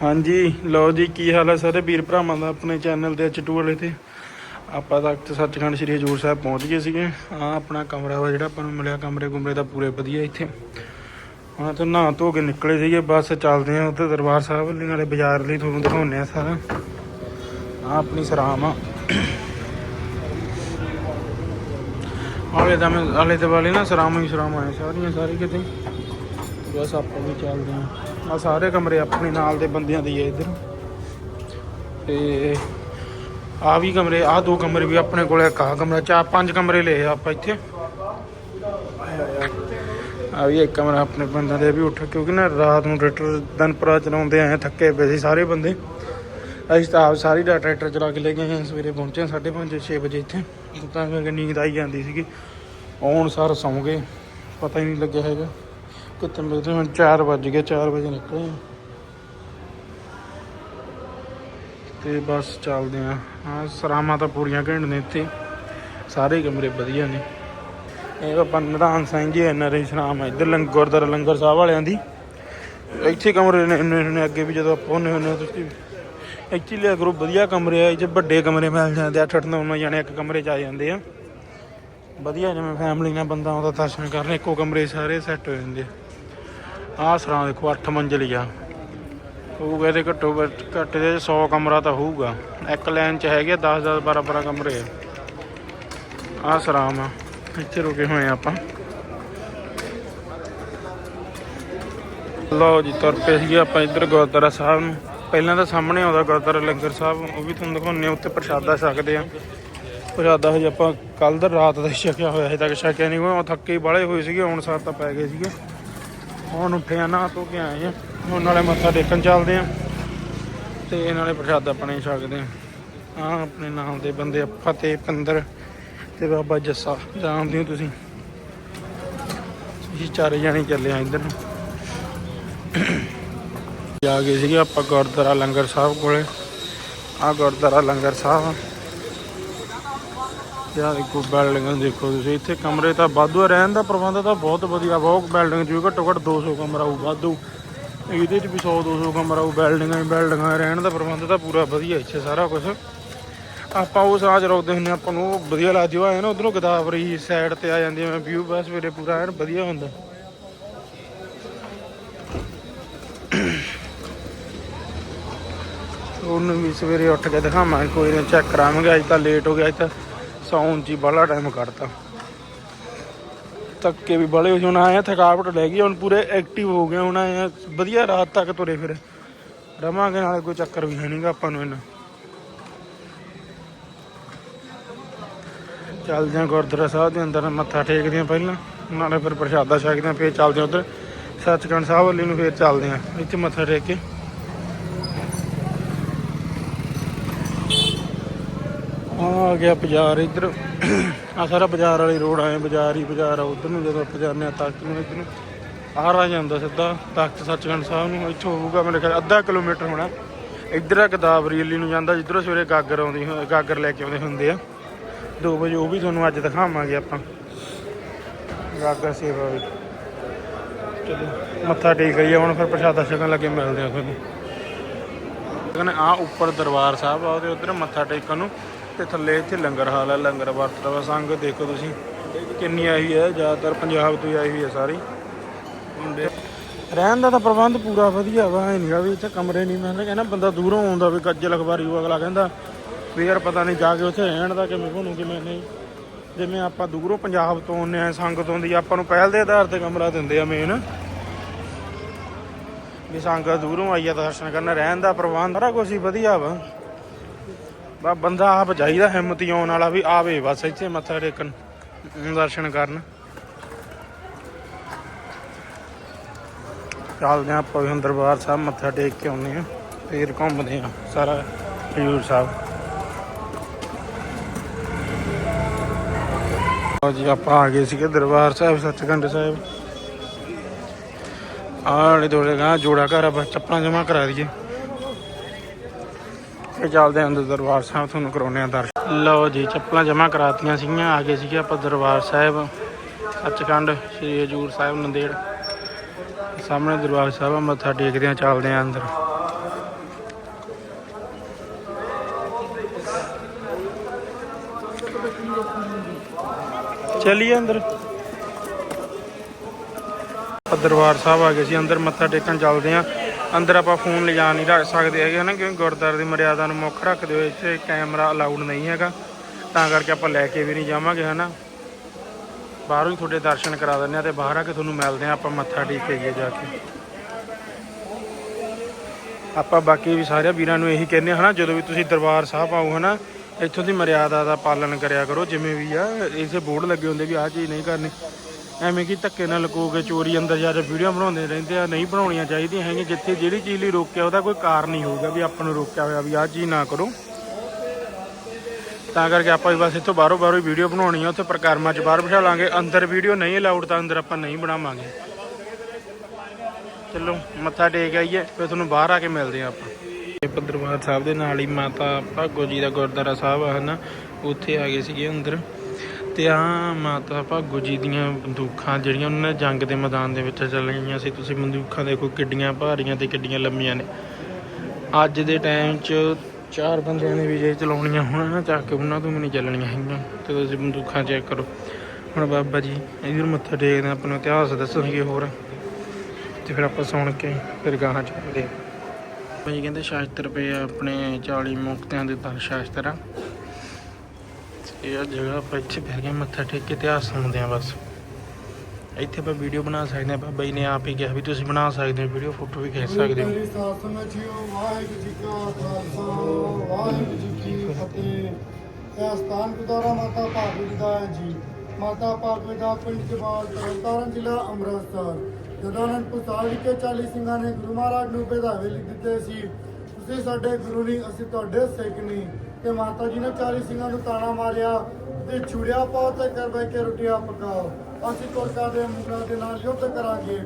ਹਾਂਜੀ, ਲਓ ਜੀ, ਕੀ ਹਾਲ ਹੈ ਸਾਰੇ ਵੀਰ ਭਰਾਵਾਂ ਦਾ ਆਪਣੇ ਚੈਨਲ ਦੇ ਚਟੂ ਵਾਲੇ ਤੇ। ਆਪਾਂ ਤਖ਼ਤ ਸੱਚਖੰਡ ਸ੍ਰੀ ਹਜੂਰ ਸਾਹਿਬ ਪਹੁੰਚ ਗਏ ਸੀਗੇ। ਆ ਆਪਣਾ ਕਮਰਾ ਵਾ ਜਿਹੜਾ ਆਪਾਂ ਨੂੰ ਮਿਲਿਆ, ਕਮਰੇ ਕੁਮਰੇ ਦਾ ਪੂਰੇ ਵਧੀਆ ਇੱਥੇ। ਹਾਂ ਤਾਂ ਨਹਾ ਧੋ ਕੇ ਨਿਕਲੇ ਸੀਗੇ, ਬਸ ਚੱਲਦੇ ਆ ਉੱਥੇ ਦਰਬਾਰ ਸਾਹਿਬ ਲਈ ਨਾਲੇ ਬਾਜ਼ਾਰ ਲਈ ਤੁਹਾਨੂੰ ਦਿਖਾਉਂਦੇ ਆ ਸਾਰਾ। ਆ ਆਪਣੀ ਸਰਾਮ ਆ। ਆਲੇ ਦਾ ਆਲੇ ਦੇ ਵਾਲੇ ਨਾ ਸਰਾਮ ਹੀ ਸਰਾਮ ਆਏ, ਸਾਰੀਆਂ ਸਾਰੇ ਕਿਤੇ। ਬਸ ਆਪਾਂ ਵੀ ਚੱਲਦੇ ਆ ਆ ਸਾਰੇ ਕਮਰੇ ਆਪਣੇ ਨਾਲ ਦੇ ਬੰਦਿਆਂ ਦੇ ਹੀ ਆ ਇੱਧਰ। ਤੇ ਆ ਵੀ ਕਮਰੇ, ਆ ਦੋ ਕਮਰੇ ਵੀ ਆਪਣੇ ਕੋਲ, ਇੱਕ ਆਹ ਕਮਰਾ, ਚਾਰ ਪੰਜ ਕਮਰੇ ਲਏ ਆ ਆਪਾਂ ਇੱਥੇ। ਆ ਵੀ ਇੱਕ ਕਮਰਾ ਆਪਣੇ ਬੰਦਿਆਂ ਦੇ ਵੀ ਉੱਠ, ਕਿਉਂਕਿ ਨਾ ਰਾਤ ਨੂੰ ਟਰੈਕਟਰ ਦਨਪੁਰਾ ਚਲਾਉਂਦੇ ਆਏ ਥੱਕੇ ਪਏ ਸੀ ਸਾਰੇ ਬੰਦੇ। ਅਸੀਂ ਤਾਂ ਆਪ ਸਾਰੀ ਦਾ ਟਰੈਕਟਰ ਚਲਾ ਕੇ ਲੈ ਗਏ ਹਾਂ ਸਵੇਰੇ ਪਹੁੰਚੇ 5:30 6 ਵਜੇ ਇੱਥੇ। ਤਾਂ ਕਰਕੇ ਨੀਂਦ ਆਈ ਜਾਂਦੀ ਸੀਗੀ। ਆਉਣ ਸਾਰ ਸੌਂ ਗਏ, ਪਤਾ ਹੀ ਨਹੀਂ ਲੱਗਿਆ ਹੈਗਾ। ਕਿਤੇ ਮਿਲਦੇ ਹੁਣ? 4 ਵੱਜ ਗਏ 4 ਵਜੇ ਨਿਕਲੇ ਹਾਂ। ਤੇ ਬਸ ਚੱਲਦੇ ਆ। ਹਾਂ ਸਰਾਮਾਂ ਤਾਂ ਪੂਰੀਆਂ ਘੰਟ ਨੇ ਇੱਥੇ। ਸਾਰੇ ਕਮਰੇ ਵਧੀਆ ਨੇ। ਇਹ ਆਪਾਂ Nidhan Singh ji N R I ਸਰਾਮ ਆ ਇੱਧਰ ਲੰਗਰ ਗੁਰਦੁਆਰਾ ਲੰਗਰ ਸਾਹਿਬ ਵਾਲਿਆਂ ਦੀ। ਇੱਥੇ ਕਮਰੇ ਨੇ, ਇੰਨੇ ਅੱਗੇ ਵੀ ਜਦੋਂ ਆਪਾਂ ਉਹਨੇ ਹੁੰਨੇ ਤੁਸੀਂ ਇੱਥੇ ਲਿਆ ਕਰੋ, ਵਧੀਆ ਕਮਰੇ ਆ। ਜੇ ਵੱਡੇ ਕਮਰੇ ਮਿਲ ਜਾਂਦੇ 8 8 9 ਜਾਣੇ ਇੱਕ ਕਮਰੇ ਚ ਆ ਜਾਂਦੇ ਆ। ਵਧੀਆ ਜਿਵੇਂ ਫੈਮਿਲੀ ਨਾਲ ਬੰਦਾ ਆਉਂਦਾ, ਦਰਸ਼ਨ ਕਰਨ, ਇੱਕੋ ਕਮਰੇ ਸਾਰੇ ਸੈੱਟ ਹੋ ਜਾਂਦੇ ਆ। ਆਹ ਸਰਾਂ ਦੇਖੋ 8 ਮੰਜ਼ਲੀ ਆ ਹੋਊਗਾ ਇਹਦੇ ਘੱਟੋ ਘੱਟ ਘੱਟ ਦੇ 100 ਕਮਰਾ ਤਾਂ ਹੋਊਗਾ। ਇੱਕ ਲਾਈਨ 'ਚ ਹੈਗੇ 10 10 12 12 ਕਮਰੇ ਆ। ਆਹ ਸਰਾਮ ਆ ਇੱਥੇ ਰੁਕੇ ਹੋਏ ਆ ਆਪਾਂ। ਲਓ ਜੀ, ਤੁਰ ਪਏ ਸੀਗੇ ਆਪਾਂ ਇੱਧਰ ਗੁਰਦੁਆਰਾ ਸਾਹਿਬ ਨੂੰ। ਪਹਿਲਾਂ ਤਾਂ ਸਾਹਮਣੇ ਆਉਂਦਾ ਗੁਰਦੁਆਰਾ ਲੰਗਰ ਸਾਹਿਬ, ਉਹ ਵੀ ਤੁਹਾਨੂੰ ਦਿਖਾਉਂਦੇ ਆ ਉੱਤੇ ਪ੍ਰਸ਼ਾਦਾ ਸਕਦੇ ਆ। ਪ੍ਰਸ਼ਾਦਾ ਹਜੇ ਆਪਾਂ ਕੱਲ ਦਾ ਰਾਤ ਦਾ ਹੀ ਛਕਿਆ ਹੋਇਆ, ਹਜੇ ਤੱਕ ਛਕਿਆ ਨਹੀਂ ਉਹ ਥੱਕੇ ਬਾਲੇ ਹੋਏ ਸੀਗੇ ਹੁਣ ਸਾਰ ਤਾਂ ਪੈ ਗਏ ਸੀਗੇ। ਹੁਣ ਉੱਠੇ ਆ ਨਾ ਧੋ ਕੇ ਆਏ ਆ। ਹੁਣ ਨਾਲੇ ਮੱਥਾ ਟੇਕਣ ਚੱਲਦੇ ਆ। ਤੇ ਨਾਲੇ ਪ੍ਰਸ਼ਾਦਾ ਪਾਣੀ ਛਕਦੇ ਆ। ਆ ਆਪਣੇ ਨਾਮ ਦੇ ਬੰਦੇ ਆ, ਫਤਿਹ ਪਿੰਦਰ ਤੇ ਬਾਬਾ ਜੱਸਾ। ਜਾਣਦੇ ਹੋ ਤੁਸੀਂ? ਅਸੀਂ ਚਾਰੇ ਜਾਣੇ ਚੱਲੇ ਆ ਇੱਧਰ ਨੂੰ। ਜਾ ਗਏ ਸੀਗੇ ਆਪਾਂ ਗੁਰਦੁਆਰਾ ਲੰਗਰ ਸਾਹਿਬ ਕੋਲੇ। ਆ ਗੁਰਦੁਆਰਾ ਲੰਗਰ ਸਾਹਿਬ ਯਾਰ ਦੇਖੋ ਬਿਲਡਿੰਗ ਦੇਖੋ ਤੁਸੀਂ ਇੱਥੇ ਕਮਰੇ ਤਾਂ ਵਾਧੂ ਆ, ਰਹਿਣ ਦਾ ਪ੍ਰਬੰਧ ਤਾਂ ਬਹੁਤ ਵਧੀਆ ਬਹੁਤ ਬਿਲਡਿੰਗ ਵੀ ਘੱਟੋ ਘੱਟ 200 ਕਮਰਾ ਹੋਊ ਵਾਧੂ। ਇਹਦੇ 'ਚ ਵੀ 100 200 ਕਮਰਾ ਹੋਊ ਬਿਲਡਿੰਗਾਂ ਹੀ ਬਿਲਡਿੰਗਾਂ ਰਹਿਣ ਦਾ ਪ੍ਰਬੰਧ ਤਾਂ ਪੂਰਾ ਵਧੀਆ ਇੱਥੇ ਸਾਰਾ ਕੁਝ ਆਪਾਂ ਉਹ ਸਾਜ ਰੋਕਦੇ ਹੁੰਦੇ ਆਪਾਂ ਨੂੰ ਉਹ ਵਧੀਆ ਲੱਗਦੀ ਹੋਇਆ ਨਾ ਉਧਰੋਂ ਗਦਾਵਰੀ ਸਾਈਡ ਤੇ ਆ ਜਾਂਦੀ ਹੈ ਵਿਊ ਬਸ ਸਵੇਰੇ ਪੂਰਾ ਐਨ ਵਧੀਆ ਹੁੰਦਾ। ਉਹਨੂੰ ਵੀ ਸਵੇਰੇ ਉੱਠ ਕੇ ਦਿਖਾਵਾਂਗੇ ਕੋਈ ਨਾ ਚੈੱਕ ਕਰਾਵਾਂਗੇ ਅੱਜ ਤਾਂ ਲੇਟ ਹੋ ਗਿਆ ਅੱਜ ਤਾਂ ਸੌਣ 'ਚ ਬੜਾ ਟਾਈਮ ਕੱਢਤਾ। ਥੱਕੇ ਵੀ ਬੜੇ ਹੁਣ ਆਏ ਥਕਾਵਟ ਲੈ ਗਈ ਹੁਣ ਪੂਰੇ ਐਕਟਿਵ ਹੋ ਗਏ ਹੁਣ ਆਏ ਵਧੀਆ ਰਾਤ ਤੱਕ ਤੁਰੇ ਫਿਰ। ਰਵਾਂਗੇ ਨਾਲੇ, ਕੋਈ ਚੱਕਰ ਵੀ ਹੈ ਨਹੀਂਗਾ ਆਪਾਂ ਨੂੰ ਇਹਨਾਂ ਚੱਲਦੇ ਹਾਂ ਗੁਰਦੁਆਰਾ ਸਾਹਿਬ ਦੇ ਅੰਦਰ, ਮੱਥਾ ਟੇਕਦੇ ਹਾਂ ਪਹਿਲਾਂ। ਨਾਲੇ ਫਿਰ ਪ੍ਰਸ਼ਾਦਾ ਛਕਦੇ ਹਾਂ, ਫਿਰ ਚੱਲਦੇ ਹਾਂ ਉਧਰ। ਸੱਚਖੰਡ ਸਾਹਿਬ ਵੱਲ ਨੂੰ ਫਿਰ ਚੱਲਦੇ ਹਾਂ ਇੱਥੇ ਮੱਥਾ ਟੇਕ ਕੇ। ਆ ਆ ਗਿਆ ਬਾਜ਼ਾਰ ਇੱਧਰ। ਆ ਸਾਰਾ ਬਾਜ਼ਾਰ ਵਾਲੀ ਰੋਡ ਆਏ, ਬਾਜ਼ਾਰ ਹੀ ਬਾਜ਼ਾਰ ਆ, ਉਧਰ ਨੂੰ ਜਦੋਂ ਆਪਾਂ ਜਾਂਦੇ ਆ ਤਖਤ ਨੂੰ ਇੱਧਰ ਨੂੰ, ਆਹ ਰਾ ਜਾਂਦਾ ਸਿੱਧਾ, ਤਖਤ ਸੱਚਖੰਡ ਸਾਹਿਬ ਨੂੰ, ਇੱਥੋਂ ਹੋਊਗਾ ਮੇਰੇ ਖਿਆਲ ਅੱਧਾ ਕਿਲੋਮੀਟਰ ਹੋਣਾ। ਇੱਧਰ ਆ ਗਦਾਵਰੀ ਵਾਲੀ ਨੂੰ ਜਾਂਦਾ, ਜਿੱਧਰੋਂ ਸਵੇਰੇ ਗਾਗਰ ਆਉਂਦੀ ਗਾਗਰ ਲੈ ਕੇ ਆਉਂਦੇ ਹੁੰਦੇ ਆ। 2 ਵਜੇ ਉਹ ਵੀ ਤੁਹਾਨੂੰ ਅੱਜ ਦਿਖਾਵਾਂਗੇ ਆਪਾਂ। ਗਾਗਰ ਸੇਵਾ ਵੀ ਚਲੋ, ਮੱਥਾ ਟੇਕ ਆਈਏ, ਹੁਣ ਫਿਰ ਪ੍ਰਸ਼ਾਦਾ ਛਕਣ ਲੱਗੇ, ਮਿਲਦੇ ਆ ਤੁਹਾਨੂੰ। ਕਹਿੰਦੇ ਆ ਉੱਪਰ ਦਰਬਾਰ ਸਾਹਿਬ ਆ, ਉਹਦੇ ਉਧਰ ਮੱਥਾ ਟੇਕਣ ਨੂੰ। ਤੇ ਥੱਲੇ ਇੱਥੇ ਲੰਗਰ ਹਾਲ ਹੈ ਲੰਗਰ ਵਰਤਦਾ ਵਾ ਸੰਗ ਦੇਖੋ ਤੁਸੀਂ। ਕਿੰਨੀ ਆਈ ਹੈ ਜ਼ਿਆਦਾਤਰ ਪੰਜਾਬ ਤੋਂ ਹੀ ਆਈ ਹੋਈ ਹੈ ਸਾਰੀ। ਮੁੰਡੇ ਰਹਿਣ ਦਾ ਤਾਂ ਪ੍ਰਬੰਧ ਪੂਰਾ ਵਧੀਆ ਵਾ ਇਹ ਨਹੀਂਗਾ ਵੀ ਇੱਥੇ ਕਮਰੇ ਨਹੀਂ ਮੈਂ ਕਹਿੰਦਾ ਬੰਦਾ ਦੂਰੋਂ ਆਉਂਦਾ ਵੀ ਕੱਜਲ ਅਖਬਾਰੀ ਉਹ ਅਗਲਾ ਕਹਿੰਦਾ ਵੀ ਯਾਰ ਪਤਾ ਨਹੀਂ ਜਾ ਕੇ ਉੱਥੇ ਰਹਿਣ ਦਾ ਕਿਵੇਂ ਬਣੂ ਕਿਵੇਂ ਨਹੀਂ। ਜਿਵੇਂ ਆਪਾਂ ਦੂਰੋਂ ਪੰਜਾਬ ਤੋਂ ਆਉਂਦੇ ਆ ਸੰਗਤ ਆਉਂਦੀ ਆ, ਆਪਾਂ ਨੂੰ ਪਹਿਲ ਦੇ ਆਧਾਰ ਤੇ ਕਮਰਾ ਦਿੰਦੇ ਆ ਮੇਨ ਵੀ ਸੰਗਤ ਦੂਰੋਂ ਆਈ ਆ ਦਰਸ਼ਨ ਕਰਨ ਰਹਿਣ ਦਾ ਪ੍ਰਬੰਧ ਸਾਰਾ ਕੁਝ ਹੀ ਵਧੀਆ ਵਾ। ਬਾ ਬੰਦਾ ਆਪ ਚਾਹੀਦਾ ਹਿੰਮਤੀ ਆਉਣ ਵਾਲਾ ਵੀ ਆਵੇ ਬਸ ਇੱਥੇ ਮੱਥਾ ਟੇਕਣ, ਦਰਸ਼ਨ ਕਰਨ। ਚੱਲਦੇ ਹਾਂ ਆਪਾਂ ਵੀ ਹੁਣ ਦਰਬਾਰ ਸਾਹਿਬ ਮੱਥਾ ਟੇਕ ਕੇ ਆਉਂਦੇ ਆ ਫੇਰ ਘੁੰਮਦੇ ਆ ਸਾਰਾ ਹਜੂਰ ਸਾਹਿਬ। ਲਓ ਜੀ, ਆਪਾਂ ਆ ਗਏ ਸੀਗੇ ਦਰਬਾਰ ਸਾਹਿਬ, ਸੱਚਖੰਡ ਸਾਹਿਬ। ਆਲੇ ਦੋਲੇ ਗਾ ਜੋੜਾ ਘਰ ਆ, ਬਸ ਚੱਪਲਾਂ ਜਮਾ ਕਰਾ ਦਈਏ। ਫਿਰ ਚੱਲਦੇ ਹਾਂ ਅੰਦਰ ਦਰਬਾਰ ਸਾਹਿਬ, ਤੁਹਾਨੂੰ ਕਰਾਉਨੇ ਆ ਦਰਸ਼ਨ। ਲਓ ਜੀ, ਚੱਪਲਾਂ ਜਮਾ ਕਰਾਤੀਆਂ ਸੀਗੀਆਂ, ਆ ਗਏ ਸੀਗੇ ਆਪਾਂ ਦਰਬਾਰ ਸਾਹਿਬ ਸੱਚਖੰਡ ਸ੍ਰੀ ਹਜੂਰ ਸਾਹਿਬ, ਨੰਦੇੜ। ਸਾਹਮਣੇ ਦਰਬਾਰ ਸਾਹਿਬ, ਮੱਥਾ ਟੇਕਦੇ ਆ ਚੱਲਦੇ ਆ ਅੰਦਰ। ਚਲਿਏ ਅੰਦਰ। ਦਰਬਾਰ ਸਾਹਿਬ ਆ ਗਏ ਸੀ, ਅੰਦਰ ਮੱਥਾ ਟੇਕਣ ਚੱਲਦੇ ਆ ਅੰਦਰ ਆਪਾਂ ਫੋਨ ਲਿਜਾ ਨਹੀਂ ਰੱਖ ਸਕਦੇ ਹੈਗੇ ਹਨਾ, ਕਿਉਂਕਿ ਗੁਰਦੁਆਰੇ ਦੀ ਮਰਿਆਦਾ ਨੂੰ ਮੁੱਖ ਰੱਖਦੇ ਹੋਏ ਇੱਥੇ ਕੈਮਰਾ ਅਲਾਉਡ ਨਹੀਂ ਹੈਗਾ। ਤਾਂ ਕਰਕੇ ਆਪਾਂ ਲੈ ਕੇ ਵੀ ਨਹੀਂ ਜਾਵਾਂਗੇ ਹਨਾ। ਬਾਹਰੋਂ ਹੀ ਤੁਹਾਡੇ ਦਰਸ਼ਨ ਕਰਾ ਦਿੰਦੇ ਆ ਤੇ ਬਾਹਰ ਆ ਕੇ ਤੁਹਾਨੂੰ ਮਿਲਦੇ ਆ ਆਪਾਂ ਮੱਥਾ ਟੇਕ ਕੇ ਜਾ ਕੇ। ਆਪਾਂ ਬਾਕੀ ਵੀ ਸਾਰੇ ਵੀਰਾਂ ਨੂੰ ਇਹੀ ਕਹਿੰਦੇ ਹਾਂ ਹਨਾ, ਜਦੋਂ ਵੀ ਤੁਸੀਂ ਦਰਬਾਰ ਸਾਹਿਬ ਆਓ ਹਨਾ, ਇੱਥੋਂ ਦੀ ਮਰਿਆਦਾ ਦਾ ਪਾਲਣ ਕਰਿਆ ਕਰੋ, ਜਿਵੇਂ ਵੀ ਆ ਇਸੇ ਬੋਰਡ ਲੱਗੇ ਹੁੰਦੇ ਵੀ ਆਹ ਚੀਜ਼ ਨਹੀਂ ਕਰਨੀ। ਐਵੇਂ ਕਿ ਧੱਕੇ ਨਾਲ ਲੁਕੋ ਕੇ ਚੋਰੀ ਅੰਦਰ ਜਾ ਕੇ ਵੀਡੀਓ ਬਣਾਉਂਦੇ ਰਹਿੰਦੇ ਆ, ਨਹੀਂ ਬਣਾਉਣੀਆਂ ਚਾਹੀਦੀਆਂ ਹੈਗੀਆਂ। ਜਿੱਥੇ ਜਿਹੜੀ ਚੀਜ਼ ਲਈ ਰੋਕਿਆ, ਉਹਦਾ ਕੋਈ ਕਾਰਨ ਹੀ ਹੋਊਗਾ ਵੀ ਆਪਾਂ ਨੂੰ ਰੋਕਿਆ ਹੋਇਆ ਵੀ ਆਹ ਚੀਜ਼ ਨਾ ਕਰੋ। ਤਾਂ ਕਰਕੇ ਆਪਾਂ ਵੀ ਬਸ ਇੱਥੋਂ ਬਾਹਰੋਂ ਬਾਹਰੋਂ ਹੀ ਵੀਡੀਓ ਬਣਾਉਣੀ ਆ, ਉੱਥੇ ਪ੍ਰਕਾਰਮਾ 'ਚ ਬਾਹਰ ਬਿਠਾ ਲਾਂਗੇ। ਅੰਦਰ ਵੀਡੀਓ ਨਹੀਂ ਅਲਾਉਡ ਤਾਂ ਅੰਦਰ ਆਪਾਂ ਨਹੀਂ ਬਣਾਵਾਂਗੇ। ਚਲੋ, ਮੱਥਾ ਟੇਕ ਆਈਏ, ਫਿਰ ਤੁਹਾਨੂੰ ਬਾਹਰ ਆ ਕੇ ਮਿਲਦੇ ਆ ਆਪਾਂ। ਇਹ ਦਰਬਾਰ ਸਾਹਿਬ ਦੇ ਨਾਲ ਹੀ ਮਾਤਾ ਭਾਗੋ ਜੀ ਦਾ ਗੁਰਦੁਆਰਾ ਸਾਹਿਬ ਆ, ਹਨਾ? ਉੱਥੇ ਆ ਗਏ ਸੀਗੇ ਅੰਦਰ। ਤੇ ਆ ਮਾਤਾ ਭਾਗੋ ਜੀ ਦੀਆਂ ਬੰਦੂਕਾਂ ਜਿਹੜੀਆਂ ਉਹਨਾਂ ਨੇ ਜੰਗ ਦੇ ਮੈਦਾਨ ਦੇ ਵਿੱਚ ਚੱਲੀਆਂ ਸੀ। ਤੁਸੀਂ ਬੰਦੂਕਾਂ ਦੇਖੋ ਕਿੱਡੀਆਂ ਭਾਰੀਆਂ ਤੇ ਕਿੱਡੀਆਂ ਲੰਮੀਆਂ ਨੇ। ਅੱਜ ਦੇ ਟਾਈਮ 'ਚ ਚਾਰ ਬੰਦਿਆਂ ਨੇ ਵੀ ਜੇ ਚਲਾਉਣੀਆਂ ਹੋਣਾ ਨਾ ਚੱਕ ਕੇ ਉਹਨਾਂ ਤੋਂ ਵੀ ਨਹੀਂ ਚੱਲਣੀਆਂ ਹੈਗੀਆਂ। ਤੇ ਤੁਸੀਂ ਬੰਦੂਕਾਂ ਚੈੱਕ ਕਰੋ। ਹੁਣ ਬਾਬਾ ਜੀ ਇਧਰ ਮੱਥਾ ਟੇਕਦੇ ਆ, ਆਪਾਂ ਇਤਿਹਾਸ ਦੱਸਣਗੇ ਹੋਰ। ਤੇ ਫਿਰ ਆਪਾਂ ਸੁਣ ਕੇ ਫਿਰ ਗਾਹਾਂ ਚੱਲਦੇ ਆ। ਭਾਈ ਕਹਿੰਦੇ ਸ਼ਾਸਤਰ ਪਏ ਆਪਣੇ 40 ਮੁਕਤਿਆਂ ਦੇ ਤਾਂ ਸ਼ਾਸਤਰ ਆ। ਇਹ ਆ ਜਗ੍ਹਾ ਆਪਾਂ ਇੱਥੇ ਬਹਿ ਕੇ ਮੱਥਾ ਟੇਕ ਕੇ ਇਤਿਹਾਸ ਸੁਣਦੇ ਆ ਬਸ। ਇੱਥੇ ਆਪਾਂ ਵੀਡੀਓ ਬਣਾ ਸਕਦੇ ਆ ਬਾਬਾ ਜੀ ਨੇ ਆਪ ਹੀ ਕਿਹਾ ਵੀ ਤੁਸੀਂ ਬਣਾ ਸਕਦੇ ਹੋ ਵੀਡੀਓ ਫੋਟੋ ਵੀ ਖਿੱਚ ਸਕਦੇ ਹੋ। ਵਾਹਿਗੁਰੂ ਜੀ ਕਾ ਖਾਲਸਾ, ਵਾਹਿਗੁਰੂ ਜੀ ਕੀ ਫਤਿਹ। ਇਹ ਸਥਾਨ ਗੁਰਦੁਆਰਾ ਮਾਤਾ ਭਾਗਵਤ ਦਾ ਹੈ ਜੀ। ਮਾਤਾ ਭਾਗਵਤ ਦਾ ਪਿੰਡ ਜਵਾਲ ਤਰਨਤਾਰਨ ਜ਼ਿਲ੍ਹਾ ਅੰਮ੍ਰਿਤਸਰ। ਜਦੋਂ ਅਨੰਦਪੁਰ ਸਾਹਿਬ ਵਿਖੇ 40 ਸਿੰਘਾਂ ਨੇ ਗੁਰੂ ਮਹਾਰਾਜ ਨੂੰ ਵਧਾਵੇ ਲਿਖ ਦਿੱਤੇ ਸੀ, ਤੁਸੀਂ ਸਾਡੇ ਗੁਰੂ ਨਹੀਂ, ਅਸੀਂ ਤੁਹਾਡੇ ਸਿੱਖ ਨਹੀਂ। ਤੇ ਮਾਤਾ ਜੀ ਨੇ 40 ਸਿੰਘਾਂ ਨੂੰ ਤਾਣਾ ਮਾਰਿਆ ਤੇ ਛੁੜਿਆ ਪਾਓ ਤੇ ਕਰ ਬੈ ਕੇ ਰੋਟੀਆਂ ਪਕਾਓ। ਅਸੀਂ ਤੁਰਕਾਂ ਦੇ ਮੁਗਲਾਂ ਦੇ ਨਾਲ ਯੁੱਧ ਕਰਾਂਗੇ।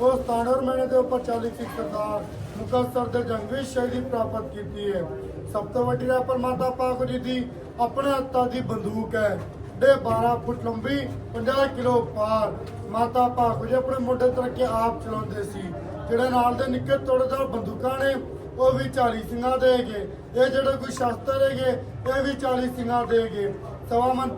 ਉਸ ਤਾਣਰ ਮਹੀਨੇ ਦੇ ਉੱਪਰ 40 ਸਿੱਖ ਸਰਦਾਰ ਮੁਕਤਸਰ ਦੇ ਜੰਗ ਵਿੱਚ ਸ਼ਹੀਦੀ ਪ੍ਰਾਪਤ ਕੀਤੀ ਹੈ। ਸਭ ਤੋਂ ਵੱਡੀ ਰਾਪਰ ਮਾਤਾ ਪਾਕ ਜੀ ਦੀ ਆਪਣੇ ਹੱਥਾਂ ਦੀ ਬੰਦੂਕ ਹੈ। ਦੇ 12 ਫੁੱਟ ਲੰਬੀ 50 ਕਿਲੋ ਭਾਰ ਮਾਤਾ ਪਾਕ ਜੀ ਆਪਣੇ ਮੋਢੇ ਤੇ ਰੱਖ ਕੇ ਆਪ ਚਲਾਉਂਦੇ ਸੀ। ਜਿਹੜੇ ਨਾਲ ਦੇ ਨਿੱਕੇ ਤੋੜੇਦਾਰ ਬੰਦੂਕਾਂ ਨੇ ਉਹ ਵੀ 40 ਸਿੰਘਾਂ ਦੇ ਇਹ ਜਿਹੜੇ ਕੋਈ ਸ਼ਸਤਰ ਹੈਗੇ, ਇਹ ਵੀ 40 ਸਿੰਘਾਂ ਦੇ ਗਏ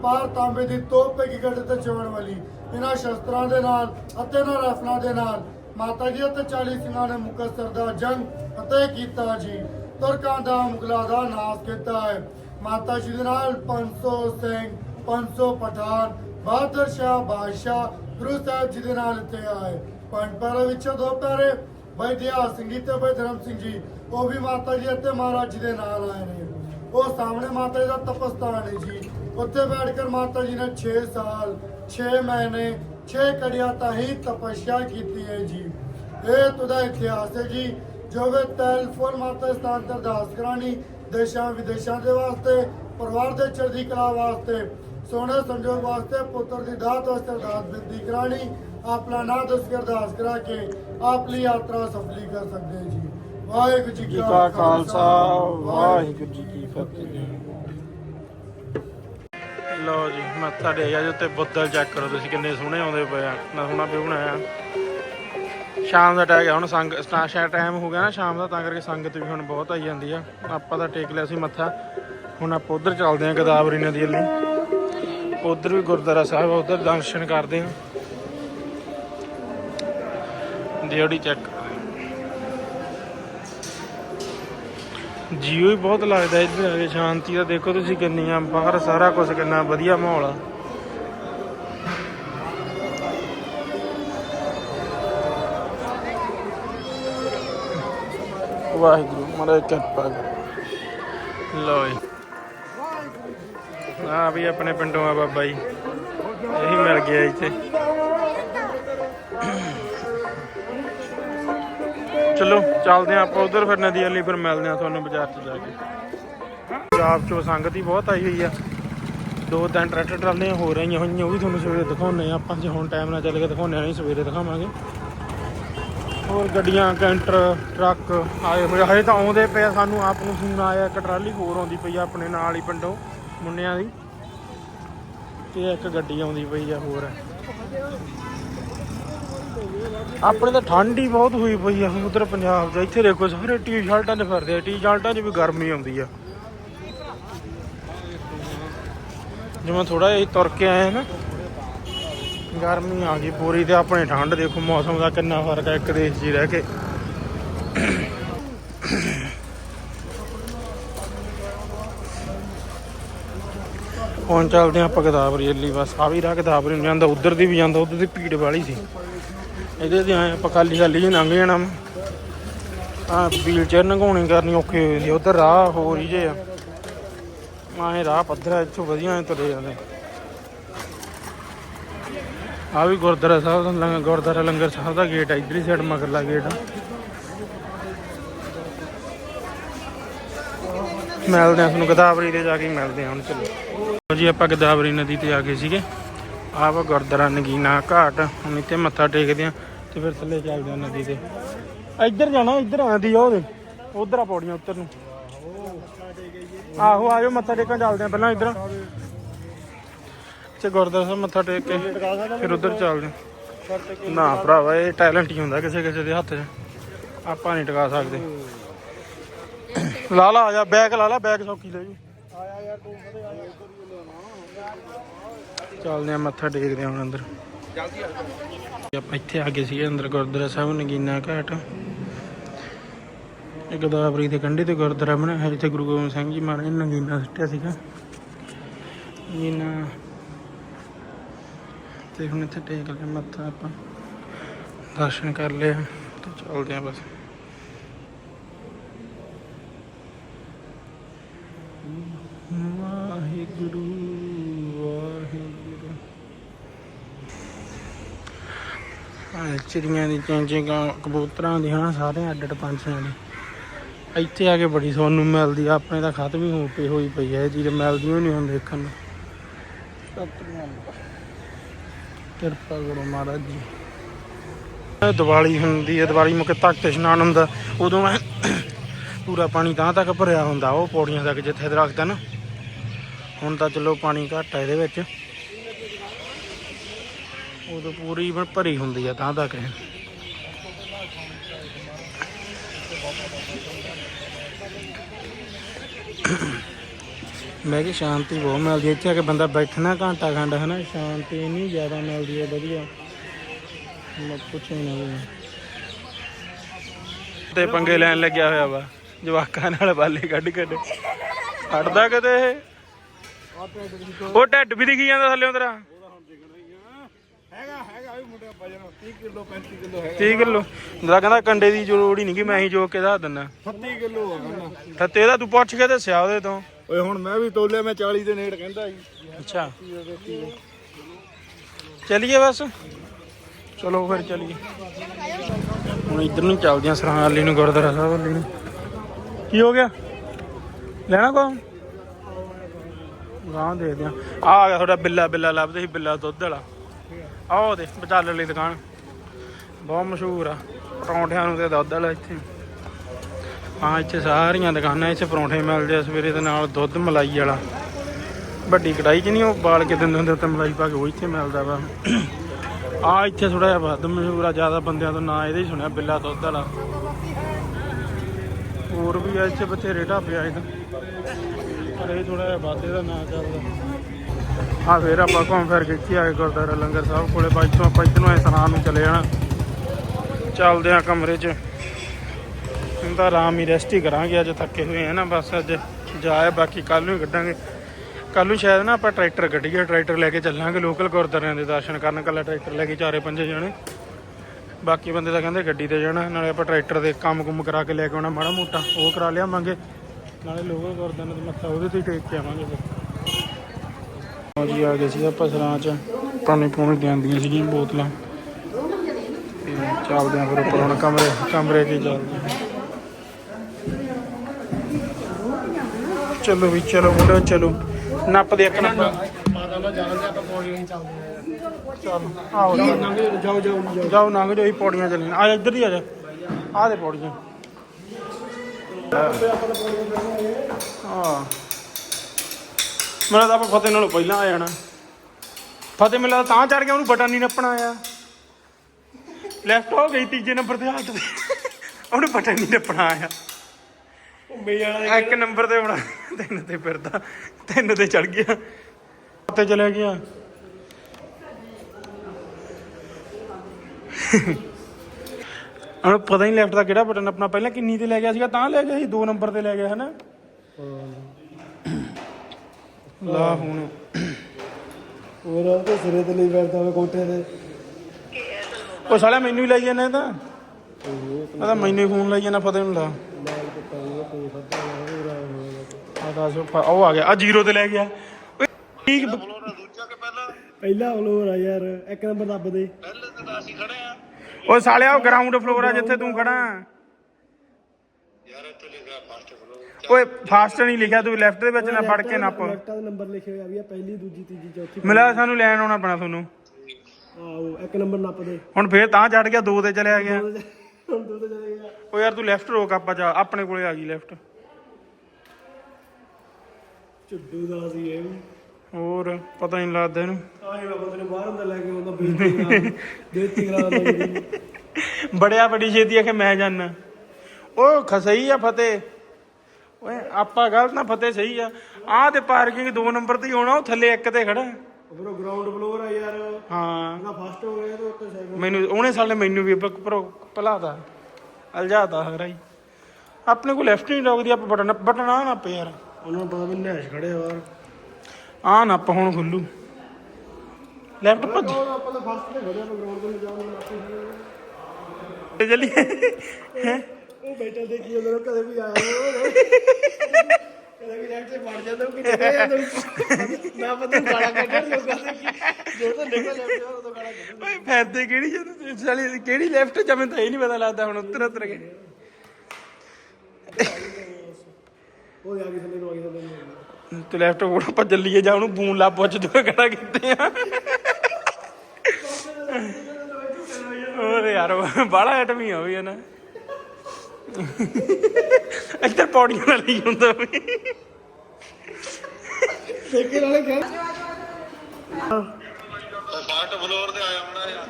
ਪਾਰ ਤਾਂਬੇ ਦੀ ਤੋਪ ਪੈ ਗੱਡੇ ਤੇ ਚਵਣ ਵਾਲੀ। ਇਹਨਾਂ ਸ਼ਸਤਰਾਂ ਦੇ ਨਾਲ ਅਤੇ ਇਹਨਾਂ ਰਾਫਲਾਂ ਦੇ ਨਾਲ। ਮਾਤਾ ਜੀ ਅਤੇ 40 ਸਿੰਘਾਂ ਨੇ ਮੁਕਤਸਰ ਦਾ ਜੰਗ ਫਤਿਹ ਕੀਤਾ ਜੀ। ਤੁਰਕਾਂ ਦਾ ਮੁਗਲਾਂ ਦਾ ਨਾਸ਼ ਕੀਤਾ ਹੈ। ਮਾਤਾ ਜੀ ਦੇ ਨਾਲ 500 ਸਿੰਘ 500 ਪਠਾਨ, ਬਹਾਦਰ ਸ਼ਾਹ, ਬਾਦਸ਼ਾਹ, ਗੁਰੂ ਸਾਹਿਬ ਜੀ ਦੇ ਨਾਲ ਇੱਥੇ ਆਏ। ਪੰਜ ਪਿਆਰੇ ਵਿੱਚੋਂ ਦੋ ਪਿਆਰੇ ਭਾਈ ਦਿਆ ਸਿੰਘ ਜੀ ਤੇ ਭਾਈ ਧਰਮ ਸਿੰਘ ਜੀ, ਉਹ ਵੀ ਮਾਤਾ ਜੀ ਅਤੇ ਮਹਾਰਾਜ ਜੀ ਦੇ ਨਾਲ ਆਏ ਨੇ। ਉਹ ਸਾਹਮਣੇ ਮਾਤਾ ਜੀ ਦਾ ਤਪਸਥਾਨ ਹੈ ਜੀ। ਉੱਥੇ ਬੈਠ ਕੇ ਮਾਤਾ ਜੀ ਨੇ 6 ਸਾਲ 6 ਮਹੀਨੇ 6 ਕੜੀਆਂ ਤਾਹੀ ਤਪੱਸਿਆ ਕੀਤੀ ਹੈ ਜੀ। ਇਹ ਤੁਦਾ ਇਤਿਹਾਸ ਹੈ ਜੀ, ਜੋ ਵੇ ਟੈਲੀਫੋਨ ਮਾਤਾ ਸਥਾਨ ਤੇ ਅਰਦਾਸ ਕਰਾਣੀ ਦੇਸ਼ਾਂ ਵਿਦੇਸ਼ਾਂ ਦੇ ਵਾਸਤੇ, ਪਰਿਵਾਰ ਦੇ ਚੜ੍ਹਦੀ ਕਲਾ ਵਾਸਤੇ, ਸੋਹਣੇ ਸੰਜੋਗ ਵਾਸਤੇ ਪੁੱਤਰ ਦੀ ਦਾਤ ਵਾਸਤੇ ਅਰਦਾਸ ਬੇਨਤੀ ਕਰਾਣੀ ਆਪਣਾ ਨਾਂ ਦੱਸ ਕੇ ਅਰਦਾਸ ਕਰਾ ਕੇ ਆਪਣੀ ਯਾਤਰਾ ਸਫਲੀ ਕਰ ਸਕਦੇ ਜੀ। ਵਾਹਿਗੁਰੂ ਜੀ ਕਾ ਖਾਲਸਾ। ਵਾਹਿਗੁਰੂ ਜੀ ਕੀ ਫਤਿਹ। ਲਓ ਜੀ ਮੱਥਾ ਟੇਕ ਆ ਜੀ ਉੱਤੇ ਬੱਦਲ ਚੈੱਕ ਕਰੋ ਤੁਸੀਂ ਕਿੰਨੇ ਸੋਹਣੇ ਆਉਂਦੇ ਪਏ ਆ। ਨਾ ਸੋਹਣਾ ਵਿਊ ਬਣਾਇਆ। ਸ਼ਾਮ ਦਾ ਟਾਈਮ ਹੁਣ ਸੰਗ ਸ਼ਾਇਦ ਟਾਈਮ ਹੋ ਗਿਆ ਨਾ ਸ਼ਾਮ ਦਾ ਤਾਂ ਕਰਕੇ ਸੰਗਤ ਵੀ ਹੁਣ ਬਹੁਤ ਆਈ ਜਾਂਦੀ ਆ। ਆਪਾਂ ਤਾਂ ਟੇਕ ਲਿਆ ਸੀ ਮੱਥਾ। ਹੁਣ ਆਪਾਂ ਉਧਰ ਚੱਲਦੇ ਆ ਗਦਾਵਰੀ ਨਦੀ ਵੱਲ। ਉਧਰ ਵੀ ਗੁਰਦੁਆਰਾ ਸਾਹਿਬ ਉਧਰ ਦਰਸ਼ਨ ਕਰਦੇ ਆ। ਦਿਹਾੜੀ ਚੈੱਕ ਜੀਓ ਹੀ ਬਹੁਤ ਲੱਗਦਾ ਇੱਧਰ ਆ ਕੇ ਸ਼ਾਂਤੀ ਦਾ ਦੇਖੋ ਤੁਸੀਂ ਕਿੰਨੀ ਆ ਬਾਹਰ ਸਾਰਾ ਕੁਝ ਕਿੰਨਾ ਵਧੀਆ ਮਾਹੌਲ ਆ। ਵਾਹਿਗੁਰੂ ਮਾਰੇ ਕਿਰਪਾ ਕਰੋ। ਲਓ ਜੀ। ਆ ਵੀ ਆਪਣੇ ਪਿੰਡੋਂ ਆ ਬਾਬਾ ਜੀ। ਇਹੀ ਮਿਲ ਗਿਆ ਇੱਥੇ। ਚਲੋ ਚੱਲਦੇ ਆ ਆਪਾਂ ਉਧਰ ਫਿਰ ਨਦੀ ਵਾਲੀ ਫਿਰ ਮਿਲਦੇ ਆ ਤੁਹਾਨੂੰ ਬਾਜ਼ਾਰ 'ਚ ਜਾ ਕੇ। ਪੰਜਾਬ 'ਚੋਂ ਸੰਗਤ ਹੀ ਬਹੁਤ ਆਈ ਹੋਈ ਆ। ਦੋ ਤਿੰਨ ਟਰੈਕਟਰ ਟਰਾਲੀਆਂ ਹੋ ਰਹੀਆਂ ਹੋਈਆਂ ਉਹ ਵੀ ਤੁਹਾਨੂੰ ਸਵੇਰੇ ਦਿਖਾਉਣੇ ਆ ਆਪਾਂ ਜੇ ਹੁਣ ਟਾਈਮ ਨਾਲ ਚੱਲ ਕੇ ਦਿਖਾਉਣੇ ਨਹੀਂ ਸਵੇਰੇ ਦਿਖਾਵਾਂਗੇ। ਹੋਰ ਗੱਡੀਆਂ ਕੈਂਟਰ ਟਰੱਕ ਆਏ ਹੋਏ ਹਜੇ ਤਾਂ ਆਉਂਦੇ ਪਏ ਆ, ਸਾਨੂੰ ਆਪ ਨੂੰ ਫੋਨ ਆਇਆ ਇੱਕ ਟਰਾਲੀ ਹੋਰ ਆਉਂਦੀ ਪਈ ਆ ਆਪਣੇ ਨਾਲ ਹੀ ਪਿੰਡੋਂ ਮੁੰਨਿਆਂ ਦੀ। ਤੇ ਇੱਕ ਗੱਡੀ ਆਉਂਦੀ ਪਈ ਆ ਹੋਰ। ਆਪਣੇ ਤਾਂ ਠੰਡ ਹੀ ਬਹੁਤ ਹੋਈ ਪਈ ਆ ਉਧਰ ਪੰਜਾਬ 'ਚ। ਇੱਥੇ ਦੇਖੋ ਸਾਰੇ ਟੀ-ਸ਼ਰਟਾਂ 'ਚ ਫਿਰਦੇ ਆ, ਟੀ-ਸ਼ਰਟਾਂ 'ਚ ਵੀ ਗਰਮੀ ਆਉਂਦੀ ਆ। ਜਿਵੇਂ ਥੋੜਾ ਜਿਹਾ ਤੁਰ ਕੇ ਆਏ ਨਾ, ਗਰਮੀ ਆ ਗਈ ਪੂਰੀ ਤੇ ਆਪਣੇ ਠੰਡ ਦੇਖੋ ਮੌਸਮ ਦਾ ਕਿੰਨਾ ਫ਼ਰਕ ਹੈ ਇੱਕ ਦੇਸ਼ 'ਚ ਹੀ ਰਹਿ ਕੇ। ਹੁਣ ਚੱਲਦੇ ਆਪਾਂ ਗਦਾਵਰੀ ਅੱਲੀ ਬਸ ਆ ਵੀ ਰਾ ਗਦਾਵਰੀ ਨੂੰ ਜਾਂਦਾ, ਉਧਰ ਦੀ ਵੀ ਜਾਂਦਾ, ਉਧਰ ਦੀ ਭੀੜ ਵਾਲੀ ਸੀ। ਇਹਦੇ ਤੇ ਆਏ ਆਪਾਂ ਖਾਲੀ ਖਾਲੀ ਜਿਹੇ ਲੰਘ ਜਾਣਾ ਆ ਵੀਲ ਚੇਅਰ ਨਗਾਉਣੀ ਕਰਨੀ ਔਖੀ ਹੋ ਜਾਂਦੀ ਉਧਰ ਰਾਹ ਹੋਰ ਹੀ ਜੇ ਆ। ਆਏ ਰਾਹ ਪੱਧਰਾ ਇੱਥੋਂ ਵਧੀਆ ਐ ਤੁਰੇ ਜਾਂਦੇ। ਆ ਵੀ ਗੁਰਦੁਆਰਾ ਸਾਹਿਬ ਦਾ ਲੰਗਰ, ਗੁਰਦੁਆਰਾ ਲੰਗਰ ਸਾਹਿਬ ਦਾ ਗੇਟ ਆ, ਇਧਰਲੀ ਸਾਈਡ ਮਗਰਲਾ ਗੇਟ ਆ। ਮਿਲਦੇ ਆ ਤੁਹਾਨੂੰ, ਗਦਾਵਰੀ ਤੇ ਜਾ ਕੇ ਮਿਲਦੇ ਆ ਹੁਣ, ਚਲੋ। ਜੀ, ਆਪਾਂ ਗਦਾਵਰੀ ਨਦੀ ਤੇ ਆ ਗਏ ਸੀਗੇ। ਆਹ ਵਾ ਗੁਰਦੁਆਰਾ ਨਗੀਨਾ ਘਾਟ, ਹੁਣ ਇੱਥੇ ਮੱਥਾ ਟੇਕਦੇ ਆ। ਤੇ ਫਿਰ ਥੱਲੇ ਚੱਲਦੇ ਆ ਨਦੀ ਤੇ। ਇੱਧਰ ਜਾਣਾ, ਇੱਧਰ ਆਂਦੀ ਆ ਉਹਦੇ। ਉਧਰ ਆ ਪੌੜੀਆਂ ਉੱਤਰ ਨੂੰ। ਆਹੋ, ਆਜੋ, ਮੱਥਾ ਟੇਕਣ ਚੱਲਦੇ ਆ ਪਹਿਲਾਂ ਇੱਧਰ। ਤੇ ਗੁਰਦੁਆਰਾ ਸਾਹਿਬ ਮੱਥਾ ਟੇਕ ਕੇ, ਫਿਰ ਉਧਰ ਚੱਲਦੇ ਆ ਨਾ ਭਰਾਵਾ, ਇਹ ਟੈਲੈਂਟ ਹੀ ਹੁੰਦਾ ਕਿਸੇ ਕਿਸੇ ਦੇ ਹੱਥ 'ਚ। ਆਪਾਂ ਨਹੀਂ ਟਿਕਾ ਸਕਦੇ। ਲਾ ਲਾ, ਆ ਜਾ ਬੈਗ ਲਾ ਲਾ ਬੈਗ ਸੌਕੀ ਲੈ ਜੀ। ਆਇਆ ਯਾਰ ਤੂੰ ਕਦੇ ਆਇਆ ਚੱਲਦੇ ਆ ਮੱਥਾ ਟੇਕਦੇ ਆ ਹੁਣ ਅੰਦਰ। ਆਪਾਂ ਇੱਥੇ ਆ ਗਏ ਸੀ ਅੰਦਰ ਗੁਰਦੁਆਰਾ ਸਾਹਿਬ ਨਗੀਨਾ ਘਾਟ। ਇਹ ਗੋਦਾਵਰੀ ਦੇ ਕੰਢੇ ਤੇ ਗੁਰਦੁਆਰਾ ਬਣਿਆ ਹੈ ਜਿੱਥੇ ਗੁਰੂ ਗੋਬਿੰਦ ਸਿੰਘ ਜੀ ਮਹਾਰਾਜ ਨੇ ਨਗੀਨਾ ਸੁੱਟਿਆ ਸੀਗਾ। ਨਗੀਨਾ ਤੇ ਹੁਣ ਇੱਥੇ ਟੇਕ ਲਿਆ, ਮੱਥਾ ਆਪਾਂ ਦਰਸ਼ਨ ਕਰ ਲਿਆ ਤੇ ਚੱਲਦੇ ਆ ਬਸ ਵਾਹਿਗੁਰੂ ਵਾਹਿਗੁਰੂ ਆ ਚਿੜੀਆਂ ਦੀ ਚੈਂਚੇ ਕਬੂਤਰਾਂ ਦੀ ਹਾਂ ਸਾਰੇ ਅੱਡ ਅੱਡ ਪੰਛੀਆਂ ਦੀ। ਇੱਥੇ ਆ ਕੇ ਬੜੀ ਸੋਨੂੰ ਮਿਲਦੀ ਆ ਆਪਣੇ ਤਾਂ ਖਤਮ ਹੀ ਹੋ ਪਈ ਹੋਈ ਪਈ ਹੈ ਚੀਜ਼ ਮਿਲਦੀ ਨਹੀਂ ਹੁਣ ਦੇਖਣ ਨੂੰ। ਕਿਰਪਾ ਕਰੋ ਮਹਾਰਾਜ ਜੀ। ਇਹ ਦੀਵਾਲੀ ਹੁੰਦੀ ਹੈ ਦੀਵਾਲੀ ਮੁਕੇ ਤਖਤ ਇਸ਼ਨਾਨ ਹੁੰਦਾ ਉਦੋਂ ਐਂ ਪੂਰਾ ਪਾਣੀ ਤਾਂ ਤੱਕ ਭਰਿਆ ਹੁੰਦਾ ਉਹ ਪੌੜੀਆਂ ਤੱਕ ਜਿੱਥੇ ਦਰਖਤ ਹਨ ਹੁਣ ਤਾਂ ਚਲੋ ਪਾਣੀ ਘੱਟ ਹੈ ਇਹਦੇ ਵਿੱਚ। ਉਦੋਂ ਪੂਰੀ ਭ- ਭਰੀ ਹੁੰਦੀ ਆ, ਤਾਂ ਤੱਕ ਮੈਂ ਕਿ ਸ਼ਾਂਤੀ ਬਹੁਤ ਮਿਲਦੀ ਹੈ ਇੱਥੇ ਆ ਕੇ ਬੰਦਾ ਬੈਠਣਾ ਘੰਟਾ ਖੰਡ ਹੈ ਨਾ ਸ਼ਾਂਤੀ ਇੰਨੀ ਜ਼ਿਆਦਾ ਮਿਲਦੀ ਹੈ ਵਧੀਆ। ਮੈਂ ਪੁੱਛੇ ਨਾ ਤੇ ਪੰਗੇ ਲੈਣ ਲੱਗਿਆ ਹੋਇਆ ਵਾ, ਜਵਾਕਾਂ ਨਾਲ ਬਾਲੇ ਕੱਢ ਕੱਢ। ਹਟਦਾ ਕਦੇ ਇਹ? ਉਹ ਢੱਡ ਵੀ ਦਿਖੀ ਜਾਂਦਾ ਥੱਲੇ ਤੇਰਾ ਵਜਨ 30 ਕਿਲੋ 35 ਕਿਲੋ ਹੈਗਾ। 30 ਕਿਲੋ। ਜਿਹੜਾ ਕਹਿੰਦਾ ਕੰਡੇ ਦੀ ਲੋੜ ਹੀ ਨਹੀਂ ਕਿ ਮੈਂ ਹੀ ਜੋਕ ਕੇ ਦੱਸ ਦਿੰਦਾ। 30 ਕਿਲੋ ਹੈਗਾ ਥੱਤੇ ਦਾ ਤੂੰ ਪੁੱਛ ਕੇ ਦੱਸਿਆ ਉਹਦੇ ਤੋਂ। ਓਏ ਹੁਣ ਮੈਂ ਵੀ ਤੋਲਿਆ ਮੈਂ 40 ਦੇ ਨੇੜ ਕਹਿੰਦਾ ਜੀ ਅੱਛਾ। ਚਲਿਏ ਬਸ। ਚਲੋ ਫਿਰ ਚਲਿਏ। ਹੁਣ ਇੱਧਰ ਨੂੰ ਚੱਲਦੇ ਆ ਸਰਹਾਲੀ ਨੂੰ ਗੁਰਦੁਆਰਾ ਸਾਹਿਬ ਵੱਲ ਨੂੰ। ਕੀ ਹੋ ਗਿਆ? ਲੈਣਾ ਕੋ? ਗਾਂ ਦੇ ਦਿਆਂ। ਆ ਆ ਗਿਆ ਤੁਹਾਡਾ ਬਿੱਲਾ ਬਿੱਲਾ ਲੱਭਦੇ ਸੀ ਬਿੱਲਾ ਦੁੱਧ ਵਾਲਾ। ਆਹ ਦੇ ਬਚਾਲਣ ਵਾਲੀ ਦੁਕਾਨ। ਬਹੁਤ ਮਸ਼ਹੂਰ ਆ। ਪਰੌਂਠਿਆਂ ਨੂੰ ਤੇ ਦੁੱਧ ਵਾਲਾ ਇੱਥੇ। ਹਾਂ, ਇੱਥੇ ਸਾਰੀਆਂ ਦੁਕਾਨਾਂ ਇੱਥੇ ਪਰੌਂਠੇ ਮਿਲਦੇ ਆ। ਸਵੇਰੇ ਦੇ ਨਾਲ ਦੁੱਧ ਮਲਾਈ ਵਾਲਾ। ਵੱਡੀ ਕੜਾਈ 'ਚ ਨਹੀਂ, ਉਹ ਬਾਲ ਕੇ ਦਿੰਦੇ ਹੁੰਦੇ ਉੱਤੇ ਮਲਾਈ ਪਾ ਕੇ ਉਹ ਇੱਥੇ ਮਿਲਦਾ ਵਾ। ਆ ਇੱਥੇ ਥੋੜਾ ਜਿਹਾ ਵੱਧ ਮਸ਼ਹੂਰ ਆ, ਜ਼ਿਆਦਾ ਬੰਦਿਆਂ ਤੋਂ ਨਾਂ ਇਹਦੇ ਹੀ ਸੁਣਿਆ, ਬਿੱਲਾ ਦੁੱਧ ਵਾਲਾ। ਹੋਰ ਵੀ ਆ, ਇੱਥੇ ਬਥੇਰੇ ਢਾਬੇ ਆ ਇਹਦਾ। ਪਰ ਇਹ ਥੋੜਾ ਜਿਹਾ ਵੱਧ ਇਹਦਾ ਨਾਂ ਚੱਲਦਾ। ਆ ਫੇਰ ਆਪਾਂ ਘੁੰਮ ਫਿਰ ਕੇ ਇੱਥੇ ਆ ਕੇ ਗੁਰਦੁਆਰਾ ਲੰਗਰ ਸਾਹਿਬ ਕੋਲੇ। ਬਾਈ ਤੋਂ ਆਪਾਂ ਇੱਧਰ ਨੂੰ ਇਸਨਾਨ ਨੂੰ ਚਲੇ ਜਾਣਾ। ਚੱਲਦੇ ਆ ਕਮਰੇ 'ਚ। ਹੁਣ ਆਰਾਮ ਹੀ ਰੈਸਟ ਹੀ ਕਰਾਂਗੇ, ਅੱਜ ਥੱਕੇ ਹੋਏ ਆ ਨਾ, ਬਸ ਅੱਜ ਜਾਏ ਬਾਕੀ ਕੱਲ ਨੂੰ ਕੱਢਾਂਗੇ। ਕੱਲ ਨੂੰ ਸ਼ਾਇਦ ਨਾ ਆਪਾਂ ਟਰੈਕਟਰ ਕੱਢੀਏ, ਟਰੈਕਟਰ ਲੈ ਕੇ ਚੱਲਾਂਗੇ ਲੋਕਲ ਗੁਰਦੁਆਰਿਆਂ ਦੇ ਦਰਸ਼ਨ ਕਰਨ ਕੱਲਾ ਟਰੈਕਟਰ ਲੈ ਕੇ ਚਾਰੇ ਪੰਜੇ ਜਾਣੇ। ਬਾਕੀ ਬੰਦੇ ਤਾਂ ਕਹਿੰਦੇ ਗੱਡੀ ਤੇ ਜਾਣਾ, ਨਾਲੇ ਆਪਾਂ ਟਰੈਕਟਰ ਦੇ ਕੰਮ ਕੁੰਮ ਕਰਾ ਕੇ ਲੈ ਕੇ ਆਉਣਾ, ਮਾੜਾ ਮੋਟਾ ਉਹ ਕਰਾ ਲਿਆਵਾਂਗੇ। ਨਾਲੇ ਲੋਕਲ ਗੁਰਦੁਆਰਿਆਂ ਦੇ ਮੱਥਾ ਉਹਦੇ ਤੇ ਹੀ ਟੇਕ ਕੇ ਆਵਾਂਗੇ ਫਿਰ। ਜੀ ਆ ਗਏ ਸੀ ਆਪਾਂ ਸਰਾਂ ਚ। ਪਾਣੀ ਪੂਣੀ ਜਾਂਦੀਆਂ ਸੀਗੀਆਂ ਬੋਤਲਾਂ। ਤੇ ਚੱਲਦੇ ਆ ਫਿਰ ਉੱਪਰ ਹੁਣ ਕਮਰੇ ਕਮਰੇ ਤੇ ਚੱਲਦੇ ਆ। ਚਲੋ ਵੀ, ਚਲੋ ਮੁੰਡਾ ਚਲੋ। ਨੱਪ ਇੱਕ ਨੱਪ। ਮਾਤਾ ਨਾਲ ਜਾਣਦੇ ਆਪਾਂ ਪੌੜੀ ਨਹੀਂ ਚੱਲਦੇ ਚਲ, ਆਓ। ਜੀ। ਜਾਓ ਜਾਓ ਜਾਓ ਜਾਓ ਲੰਘ ਜਾਓ ਹੀ ਪੌੜੀਆਂ ਚੱਲੀਆਂ। ਆ ਜਾ, ਇੱਧਰ ਹੀ ਆ ਜਾ। ਆ ਦੇ ਪੌੜੀਆਂ। ਹਾਂ। ਮੇਰਾ ਤਾਂ ਆਪਾਂ ਫਤਿਹ ਨਾਲੋਂ ਪਹਿਲਾਂ ਆ ਜਾਣਾ। ਫਤਿਹ ਮਿਲਾ ਤਾਂ ਚੜ ਗਿਆ ਉਹਨੂੰ ਬਟਨ ਨਹੀਂ ਨੱਪਣਾ ਆਇਆ। ਲੈਫਟ ਹੋ ਗਈ ਤੀਜੇ ਨੰਬਰ ਤੇ ਹੱਥ ਤੇ। ਉਹਨੂੰ ਬਟਨ ਨਹੀਂ ਨੱਪਣਾ ਆਇਆ। ਉਹ ਮੇਰੀ ਵਾਲਾ ਇੱਕ ਨੰਬਰ ਤੇ ਬਣਾ ਤਿੰਨ ਤੇ ਫਿਰਦਾ ਤਿੰਨ ਤੇ ਚੜ ਗਿਆ। ਤੇ ਚਲੇ ਗਿਆ। ਹੁਣ ਪਤਾ ਹੀ ਲੈਫਟ ਦਾ ਕਿਹੜਾ ਬਟਨ ਆਪਣਾ ਪਹਿਲਾਂ ਕਿੰਨੀ ਤੇ ਲੈ ਗਿਆ ਸੀਗਾ ਤਾਂ ਲੈ ਗਿਆ ਸੀ 2 ਨੰਬਰ ਤੇ ਲੈ ਗਿਆ ਹਨਾ? ਲਾ ਹੁਣ। ਹੋਰ ਉਹ ਤੇ ਸਿਰੇ ਤੇ ਲਈ ਬੈਠਦਾ ਵੇ ਕੋਠੇ ਤੇ। ਉਹ ਸਾਲਿਆ ਮੈਨੂੰ ਹੀ ਲਾਈ ਜਾਂਦਾ ਇਹ ਤਾਂ। ਇਹ ਤਾਂ ਮੈਨੂੰ ਹੀ ਫੋਨ ਲਾਈ ਜਾਂਦਾ ਪਤਾ ਨਹੀਂ ਲਾ। ਆ ਦੱਸ ਫ- ਉਹ ਆ ਗਿਆ ਆ ਜ਼ੀਰੋ ਤੇ ਲੈ ਗਿਆ। ਓਏ ਠੀਕ ਬ- ਪਹਿਲਾ ਫਲੋਰ ਆ ਯਾਰ ਇੱਕ ਨੰਬਰ ਦੱਬ ਦੇ। ਓਏ ਸਾਲਿਆ ਉਹ ਗਰਾਊਂਡ ਫਲੋਰ ਆ ਜਿੱਥੇ ਤੂੰ ਖੜਾ ਓਏ ਫਾਸਟ ਨਹੀਂ ਲਿਖਿਆ ਤੂੰ ਲੈਫਟ ਦੇ ਵਿੱਚ ਨਾ ਫੜ ਕੇ ਨੱਪ। ਲੈਫਟਾਂ ਦੇ ਨੰਬਰ ਲਿਖੇ ਹੋਏ ਆ ਵੀ ਆ ਪਹਿਲੀ ਦੂਜੀ ਤੀਜੀ ਚੌਥੀ ਮਿਲਿਆ ਸਾਨੂੰ ਲੈਣ ਆਉਣਾ ਪੈਣਾ ਤੁਹਾਨੂੰ। ਆਹੋ ਇੱਕ ਨੰਬਰ ਨੱਪ ਦੇ। ਹੁਣ ਫੇਰ ਤਾਂ ਚੜ ਗਿਆ ਦੋ ਤੇ ਚਲਿਆ ਗਿਆ। ਹੁਣ ਦੋ ਤੇ ਚਲੇ ਗਿਆ। ਓ ਯਾਰ ਤੂੰ ਲੈਫਟ ਰੋਕ ਆਪਾਂ ਜਾ ਆਪਣੇ ਕੋਲੇ ਆ ਗਈ ਲੈਫਟ ਝੁੱਡੂ ਦਾ ਸੀ ਇਹ ਵੀ। ਹੋਰ ਪਤਾ ਨਹੀਂ ਲੱਗਦਾ ਇਹਨੂੰ। ਆਹੇ ਬਾਬਾ ਤੈਨੂੰ ਬਾਹਰ ਅੰਦਰ ਲੈ ਕੇ ਆਉਂਦਾ ਬੇਇੱਜ਼ਤੀ ਕਰਾ ਬੇਇੱਜ਼ਤੀ ਕਰਾ ਦਿੰਦਾ। ਬੜਿਆ ਬੜੀ ਛੇਤੀ ਆ ਕਿ ਮੈਂ ਜਾਣਾ ਉਹ ਖਸਈ ਆ ਫਤਿਹ। ਓਏ ਆਪਾਂ ਗਲਤ ਨਾ ਫਤਿਹ ਸਹੀ ਆ। ਆਹ ਤੇ ਪਾਰਕਿੰਗ ਦੋ ਨੰਬਰ ਤੇ ਹੀ ਹੋਣਾ ਉਹ ਥੱਲੇ ਇੱਕ ਤੇ ਖੜਾ। ਬਰੋ ਗਰਾਊਂਡ ਫਲੋਰ ਆ ਯਾਰ। ਹਾਂ। ਨਾ ਫਸਟ ਹੋ ਗਿਆ ਤੇ ਉੱਤੇ ਸੈਕਿੰਡ ਮੈਨੂੰ ਉਹਨੇ ਸਾਲੇ ਮੈਨੂੰ ਵੀ ਭਰੋ ਭਲਾਤਾ। ਅਲਝਾਤਾ ਹਰਾ ਹੀ। ਆਪਣੇ ਕੋਲ ਲੈਫਟ ਨਹੀਂ ਰੋਕਦੀ ਆਪਾਂ ਬਟਨ ਬਟਨ ਆ ਨਾ ਪੇ ਯਾਰ। ਉਹਨਾਂ ਨੂੰ ਪਤਾ ਵੀ ਨੈਸ਼ ਖੜੇ ਆ ਬਾਹਰ। ਆ ਨੱਪ ਹੁਣ ਖੁੱਲੂ। ਲੈਫਟ ਭੱਜ। ਆਪਾਂ ਤਾਂ ਫਸਟ ਤੇ ਖੜੇ ਆ ਗਰਾਊਂਡ ਤੇ ਜਾਣ ਨੂੰ ਤੇ ਚੱਲੀਏ। ਹੈਂ? ਉਹ ਬੈਠਾ ਦੇਖੀ ਉਹਨਾਂ ਨੂੰ ਕਦੇ ਵੀ ਆਇਆ ਉਹ ਕਦੇ ਵੀ ਲੈਫਟ ਤੇ ਵੜ ਜਾਂਦਾ ਉਹ ਕਿੱਥੇ ਗਿਆ ਮੈਂ ਪਤਾ ਨੀ ਗਾਲਾਂ ਕੱਢਣ ਲੋਕਾਂ ਦੇ ਕੀ ਜੋ ਤਾਂ ਨਿਕਲ ਜਾਂਦੇ ਉਹ ਤਾਂ ਗਾਲਾਂ ਕੱਢਣ ਓਏ ਫਾਇਦੇ ਕਿਹੜੀ ਜਦੋਂ ਸਾਲੀ ਕਿਹੜੀ ਲੈਫਟ ਚ ਮੈਨੂੰ ਤਾਂ ਇਹ ਨਹੀਂ ਪਤਾ ਲੱਗਦਾ ਹੁਣ ਉੱਤਰ ਉੱਤਰ ਕੇ। ਉਹ ਆ ਗਈ ਥੱਲੇ ਨੂੰ ਆ ਗਈ ਥੱਲੇ ਨੂੰ ਤੇ ਲੈਫਟ ਕੋਲ ਆਪਾਂ ਚੱਲੀਏ ਜਾ ਉਹਨੂੰ ਫੋਨ ਲਾ ਪੁੱਛ ਦੋ ਕਿਹੜਾ ਕਿੱਥੇ ਆ। ਹੋਰ ਯਾਰ ਬਾਹਲਾ ਐਟਮੀ ਹੋ ਵੀ ਨਾ ਇੱਧਰ ਪੌੜੀਆਂ ਨਾਲ ਹੀ ਹੁੰਦਾ ਵੀ ਦੇਖੇ ਨਾਲੇ ਕਹਿ ਫਾਸਟ ਫਲੋਰ ਤੇ ਆਇਆ ਹੋਣਾ ਯਾਰ।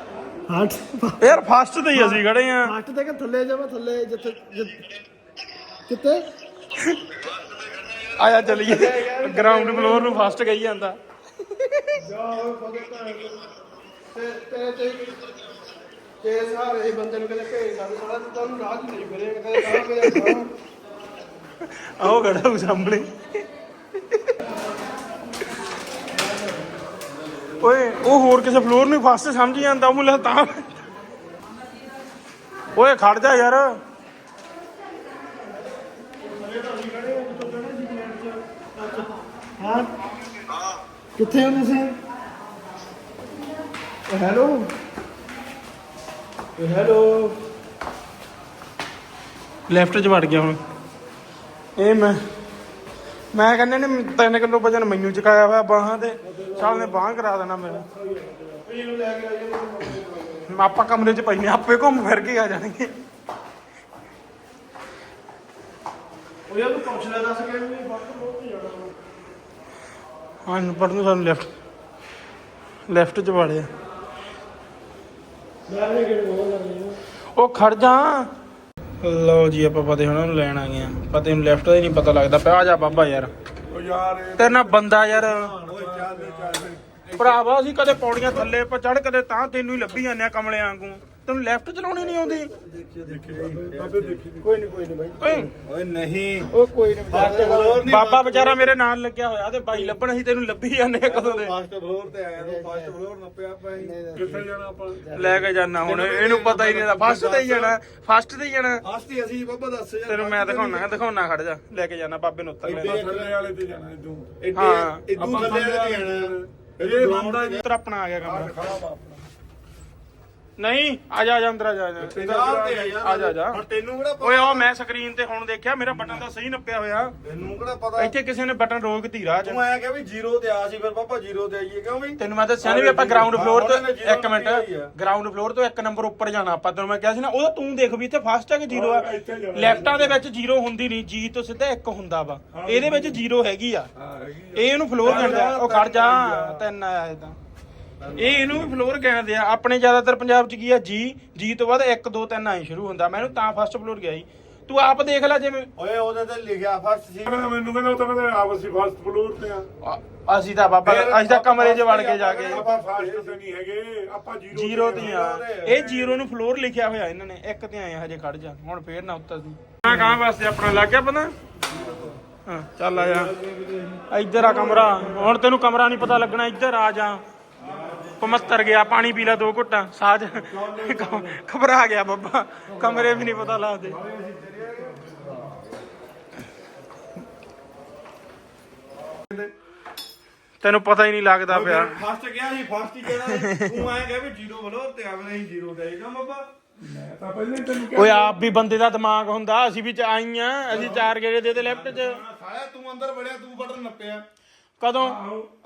ਹਟ ਯਾਰ ਫਸਟ ਤੇ ਹੀ ਅਸੀਂ ਖੜੇ ਆ ਹਟ ਤੇ ਕਿ ਥੱਲੇ ਜਾਵਾਂ ਥੱਲੇ ਜਿੱਥੇ ਕਿੱਥੇ? ਆਇਆ ਚੱਲੀਏ। ਗਰਾਊਂਡ ਫਲੋਰ ਨੂੰ ਫਸਟ ਗਈ ਜਾਂਦਾ। ਜਾ ਫਦੇ ਭੈਣ। ਤੇ ਤੇ ਤੇ ਤੇ ਸਾਰੇ ਹੀ ਬੰਦੇ ਨੂੰ ਕਹਿੰਦੇ ਭੇਜ ਸਾਡੇ ਸਾਲਾ ਤੂੰ ਤੁਹਾਨੂੰ ਰਾਹ ਨਹੀਂ ਫਿਰੇ ਕਹਿੰਦੇ ਸਾਰਾ ਕਿਹਦੇ ਆਓ ਖੜਾ ਹੋ ਸਾਹਮਣੇ। ਓਏ ਉਹ ਹੋਰ ਕਿਸੇ ਫਲੋਰ ਨੂੰ ਫਸਟ ਸਮਝ ਜਾਂਦਾ ਉਹ ਮੁੱਲਾ ਤਾਂ। ਓਏ ਖੜ ਜਾ ਯਾਰ। ਹਾਂ। ਕਿੱਥੇ ਹੋ ਤੁਸੀਂ ਹੈਲੋ। ਹੈਲੋ ਲੈਫਟ 'ਚ ਵੜ ਗਿਆ ਹੁਣ। ਇਹ ਮੈਂ ਮੈਂ ਕਹਿੰਦੇ ਨੇ 3 ਕਿਲੋ ਵਜਨ ਮੈਨੂੰ ਚੁਕਾਇਆ ਹੋਇਆ ਬਾਹਾਂ ਤੇ। ਸਾਲ ਨੇ ਬਾਹਾਂ ਕਰਾ ਦੇਣਾ ਮੇਰਾ ਇਹਨੂੰ ਲੈ ਕੇ ਆਈਏ ਆਪਾਂ ਕਮਰੇ 'ਚ ਪਈਨੇ ਆਪੇ ਘੁੰਮ ਫਿਰ ਕੇ ਆ ਜਾਣਗੇ। ਉਹ ਯਾਰ ਤੂੰ ਪੁੱਛ ਲੈ ਦੱਸ ਕੇ ਵੀ ਫਸਟ ਫਲੋਰ ਤੇ ਜਾਣਾ ਹਾਂ ਪੜ ਨੂੰ ਸਾਨੂੰ ਲੈਫਟ ਲੈਫਟ 'ਚ ਵੜਿਆ। ਉਹ ਖੜ ਜਾ। ਲਓ ਜੀ ਆਪਾਂ ਪਤੇ ਹੁਣ ਨੂੰ ਲੈਣ ਆ ਗਏ ਆ। ਪਤੇ ਨੂੰ ਲੈਫਟ ਦਾ ਹੀ ਨਹੀਂ ਪਤਾ ਲੱਗਦਾ। ਪਿਆ ਆ ਜਾ ਬਾਬਾ ਯਾਰ। ਉਹ ਯਾਰ ਤੇਰੇ ਨਾਲ ਬੰਦਾ ਯਾਰ। ਓਏ ਚੱਲ ਚੱਲ ਭਰਾਵਾ ਅਸੀਂ ਕਦੇ ਪੌੜੀਆਂ ਥੱਲੇ ਪਰ ਚੜ ਕਦੇ ਤਾਂ ਤੈਨੂੰ ਹੀ ਲੱਭੀ ਜਾਂਦੇ ਆ ਕਮਲਿਆਂ ਵਾਂਗੂ। ਤੈਨੂੰ ਲੈਫਟ ਚਲਾਉਣੀ ਨਹੀਂ ਆਉਂਦੀ। ਕੋਈ ਨਹੀਂ ਕੋਈ ਨਹੀਂ ਬਾਈ ਓਏ। ਓਏ ਨਹੀਂ। ਉਹ ਕੋਈ ਨਹੀਂ। ਫਾਸਟ ਫਲੋਰ ਨਹੀਂ ਬਾਬਾ ਵਿਚਾਰਾ ਮੇਰੇ ਨਾਲ ਲੱਗਿਆ ਹੋਇਆ ਤੇ ਬਾਈ ਲੱਭਣ ਅਸੀਂ ਤੈਨੂੰ ਲੱਭੀ ਜਾਂਦੇ ਆ ਕਦੋਂ ਦੇ। ਫਾਸਟ ਫਲੋਰ ਤੇ ਆਇਆ ਤੂੰ ਫਾਸਟ ਫਲੋਰ ਨੱਪਿਆ ਪਾਈ ਕਿੱਥੇ ਜਾਣਾ ਆਪਾਂ ਲੈ ਕੇ ਜਾਣਾ ਹੁਣ ਇਹਨੂੰ ਪਤਾ ਹੀ ਨਹੀਂ ਫਸਟ ਤੇ ਹੀ ਜਾਣਾ ਫਸਟ ਤੇ ਹੀ ਜਾਣਾ। ਫਾਸਟ ਹੀ ਅਸੀਂ ਬਾਬਾ ਦੱਸ ਯਾਰ ਤੈਨੂੰ ਮੈਂ ਦਿਖਾਉਣਾ ਦਿਖਾਉਣਾ ਖੜ ਜਾ। ਲੈ ਕੇ ਜਾਣਾ ਬਾਬੇ ਨੂੰ ਉੱਤਰ ਲੈ ਥੱਲੇ ਵਾਲੇ ਤੇ ਜਾਣਾ ਇਦੋਂ ਹਾਂ। ਇਦੋਂ ਥੱਲੇ ਵਾਲੇ ਤੇ ਜਾਣਾ। ਇਹ ਬੰਦਾ ਇੱਧਰ ਆਪਣਾ ਆ ਗਿਆ ਕਮਰਾ। ਨਹੀਂ ਆ ਜਾ ਆ ਜਾ ਅੰਦਰ ਆ ਜਾ ਆ ਜਾ। ਤੇ ਆ ਯਾਰ ਆ ਜਾ, ਆ ਜਾ। ਹੁਣ ਤੈਨੂੰ ਕਿਹੜਾ ਪਤਾ? ਓਏ ਉਹ ਮੈਂ ਸਕਰੀਨ ਤੇ ਹੁਣ ਦੇਖਿਆ ਮੇਰਾ ਬਟਨ ਤਾਂ ਸਹੀ ਨੱਪਿਆ ਹੋਇਆ। ਤੈਨੂੰ ਕਿਹੜਾ ਪਤਾ? ਇੱਥੇ ਕਿਸੇ ਨੇ ਬਟਨ ਰੋਕ ਤੀ ਰਾਹ ਚ। ਤੂੰ ਆਇਆ ਕਿ ਵੀ ਜ਼ੀਰੋ ਤੇ ਆ ਸੀ ਫਿਰ ਪਾਪਾ ਜ਼ੀਰੋ ਤੇ ਆਈਏ ਕਿਉਂ ਵੀ? ਤੈਨੂੰ ਮੈਂ ਦੱਸਿਆ ਨਹੀਂ ਵੀ ਆਪਾਂ ਗਰਾਊਂਡ ਫਲੋਰ ਤੋਂ ਇੱਕ ਮਿੰਟ ਆ। ਗਰਾਊਂਡ ਫਲੋਰ ਤੋਂ ਇੱਕ ਨੰਬਰ ਉੱਪਰ ਜਾਣਾ ਆਪਾਂ ਤੈਨੂੰ ਮੈਂ ਕਿਹਾ ਸੀ ਨਾ ਉਹਦਾ ਤੂੰ ਦੇਖ ਵੀ ਇੱਥੇ ਫਸਟ ਹੈ ਕਿ ਜ਼ੀਰੋ ਆ? ਲੈਫਟਾਂ ਦੇ ਵਿੱਚ ਜ਼ੀਰੋ ਹੁੰਦੀ ਨਹੀਂ ਜੀ ਤੋਂ ਸਿੱਧਾ ਇੱਕ ਹੁੰਦਾ ਵਾ। ਇਹਦੇ ਵਿੱਚ ਜ਼ੀਰੋ ਹੈਗੀ ਆ। ਇਹ ਇਹਨੂੰ ਫਲੋਰ ਆ ਉਹ ਖੜ ਜਾ ਤਿੰਨ ਆਇਆ ਇਹ ਤਾਂ ਇਹ ਇਹਨੂੰ ਵੀ ਫਲੋਰ ਕਹਿੰਦੇ ਆ। ਆਪਣੇ ਜ਼ਿਆਦਾਤਰ ਪੰਜਾਬ ਚ ਕੀ ਆ? ਜੀ ਜੀ ਤੋਂ ਬਾਅਦ 1 2 3 ਆਈ ਸ਼ੁਰੂ ਹੁੰਦਾ। ਮੈਂ ਇਹਨੂੰ ਤਾਂ ਫਸਟ ਫਲੋਰ ਗਿਆ ਸੀ ਤੂੰ ਆਪ ਦੇਖ ਲੈ ਜਿਵੇਂ ਓਏ ਉਹਦੇ ਤੇ ਲਿਖਿਆ ਫਸਟ ਸੀ। ਮੈਨੂੰ ਕਹਿੰਦਾ ਉਹ ਤਾਂ ਕਹਿੰਦਾ ਆਪ ਅਸੀਂ ਫਸਟ ਫਲੋਰ ਤੇ ਆ। ਅ- ਅਸੀਂ ਤਾਂ ਬਾਬਾ ਅਸੀਂ ਤਾਂ ਕਮਰੇ 'ਚ ਵੜ ਕੇ ਜਾ ਕੇ ਆਪਾਂ ਫਸਟ ਤੇ ਨਹੀਂ ਹੈਗੇ ਆਪਾਂ ਜ਼ੀਰੋ ਜ਼ੀਰੋ ਤੇ ਆ। ਇਹ ਜ਼ੀਰੋ ਨੂੰ ਫਲੋਰ ਲਿਖਿਆ ਹੋਇਆ ਇਹਨਾਂ ਨੇ। ਇੱਕ ਤੇ ਆਏ ਆ, ਹਜੇ ਖੜ ਜਾ। ਹੁਣ ਫੇਰ ਨਾ ਉੱਤਰ ਦੀ। ਹਾਂ ਕਾਂ ਵਾਸਤੇ ਆਪਣਾ ਲੱਗ ਗਿਆ ਪਤਾ? ਹਾਂ ਚੱਲ ਆ ਜਾ ਇੱਧਰ ਆ ਕਮਰਾ। ਹੁਣ ਤੈਨੂੰ ਕਮਰਾ ਨਹੀਂ ਪਤਾ ਲੱਗਣਾ। ਇੱਧਰ ਆ ਜਾ। ਪਮੱਤਰ ਗਿਆ ਪਾਣੀ ਪੀ ਲੈ ਦੋ ਘੁੱਟਾਂ ਸਾਜ। ਘਬਰਾ ਗਿਆ ਬੱਬਾ ਕਮਰੇ ਵੀ ਨਹੀਂ ਪਤਾ ਲੱਗਦੇ। ਤੈਨੂੰ ਪਤਾ ਹੀ ਨਹੀਂ ਲੱਗਦਾ ਪਿਆ। ਫਸਟ ਗਿਆ ਸੀ ਫਸਟ ਹੀ ਕਹਿੰਦਾ ਤੂੰ ਐਂ ਕਹਿ ਵੀ ਜ਼ੀਰੋ ਫਲੋਰ ਤੇ ਆਵਲੇ ਹੀ ਜ਼ੀਰੋ ਤੇ ਆਏਗਾ ਬਾਬਾ। ਮੈਂ ਤਾਂ ਪਹਿਲਾਂ ਹੀ ਤੈਨੂੰ ਓਏ ਆਪ ਵੀ ਬੰਦੇ ਦਾ ਦਿਮਾਗ ਹੁੰਦਾ ਅਸੀਂ ਵੀ ਚ ਆਈਆਂ ਅਸੀਂ ਚਾਰ ਗੇੜੇ ਦੇ ਤੇ ਲੈਫਟ 'ਚ। ਸਾਲਿਆ ਤੂੰ ਅੰਦਰ ਵੜਿਆ ਤੂੰ ਬਟਨ ਨੱਪਿਆ। ਕਦੋਂ?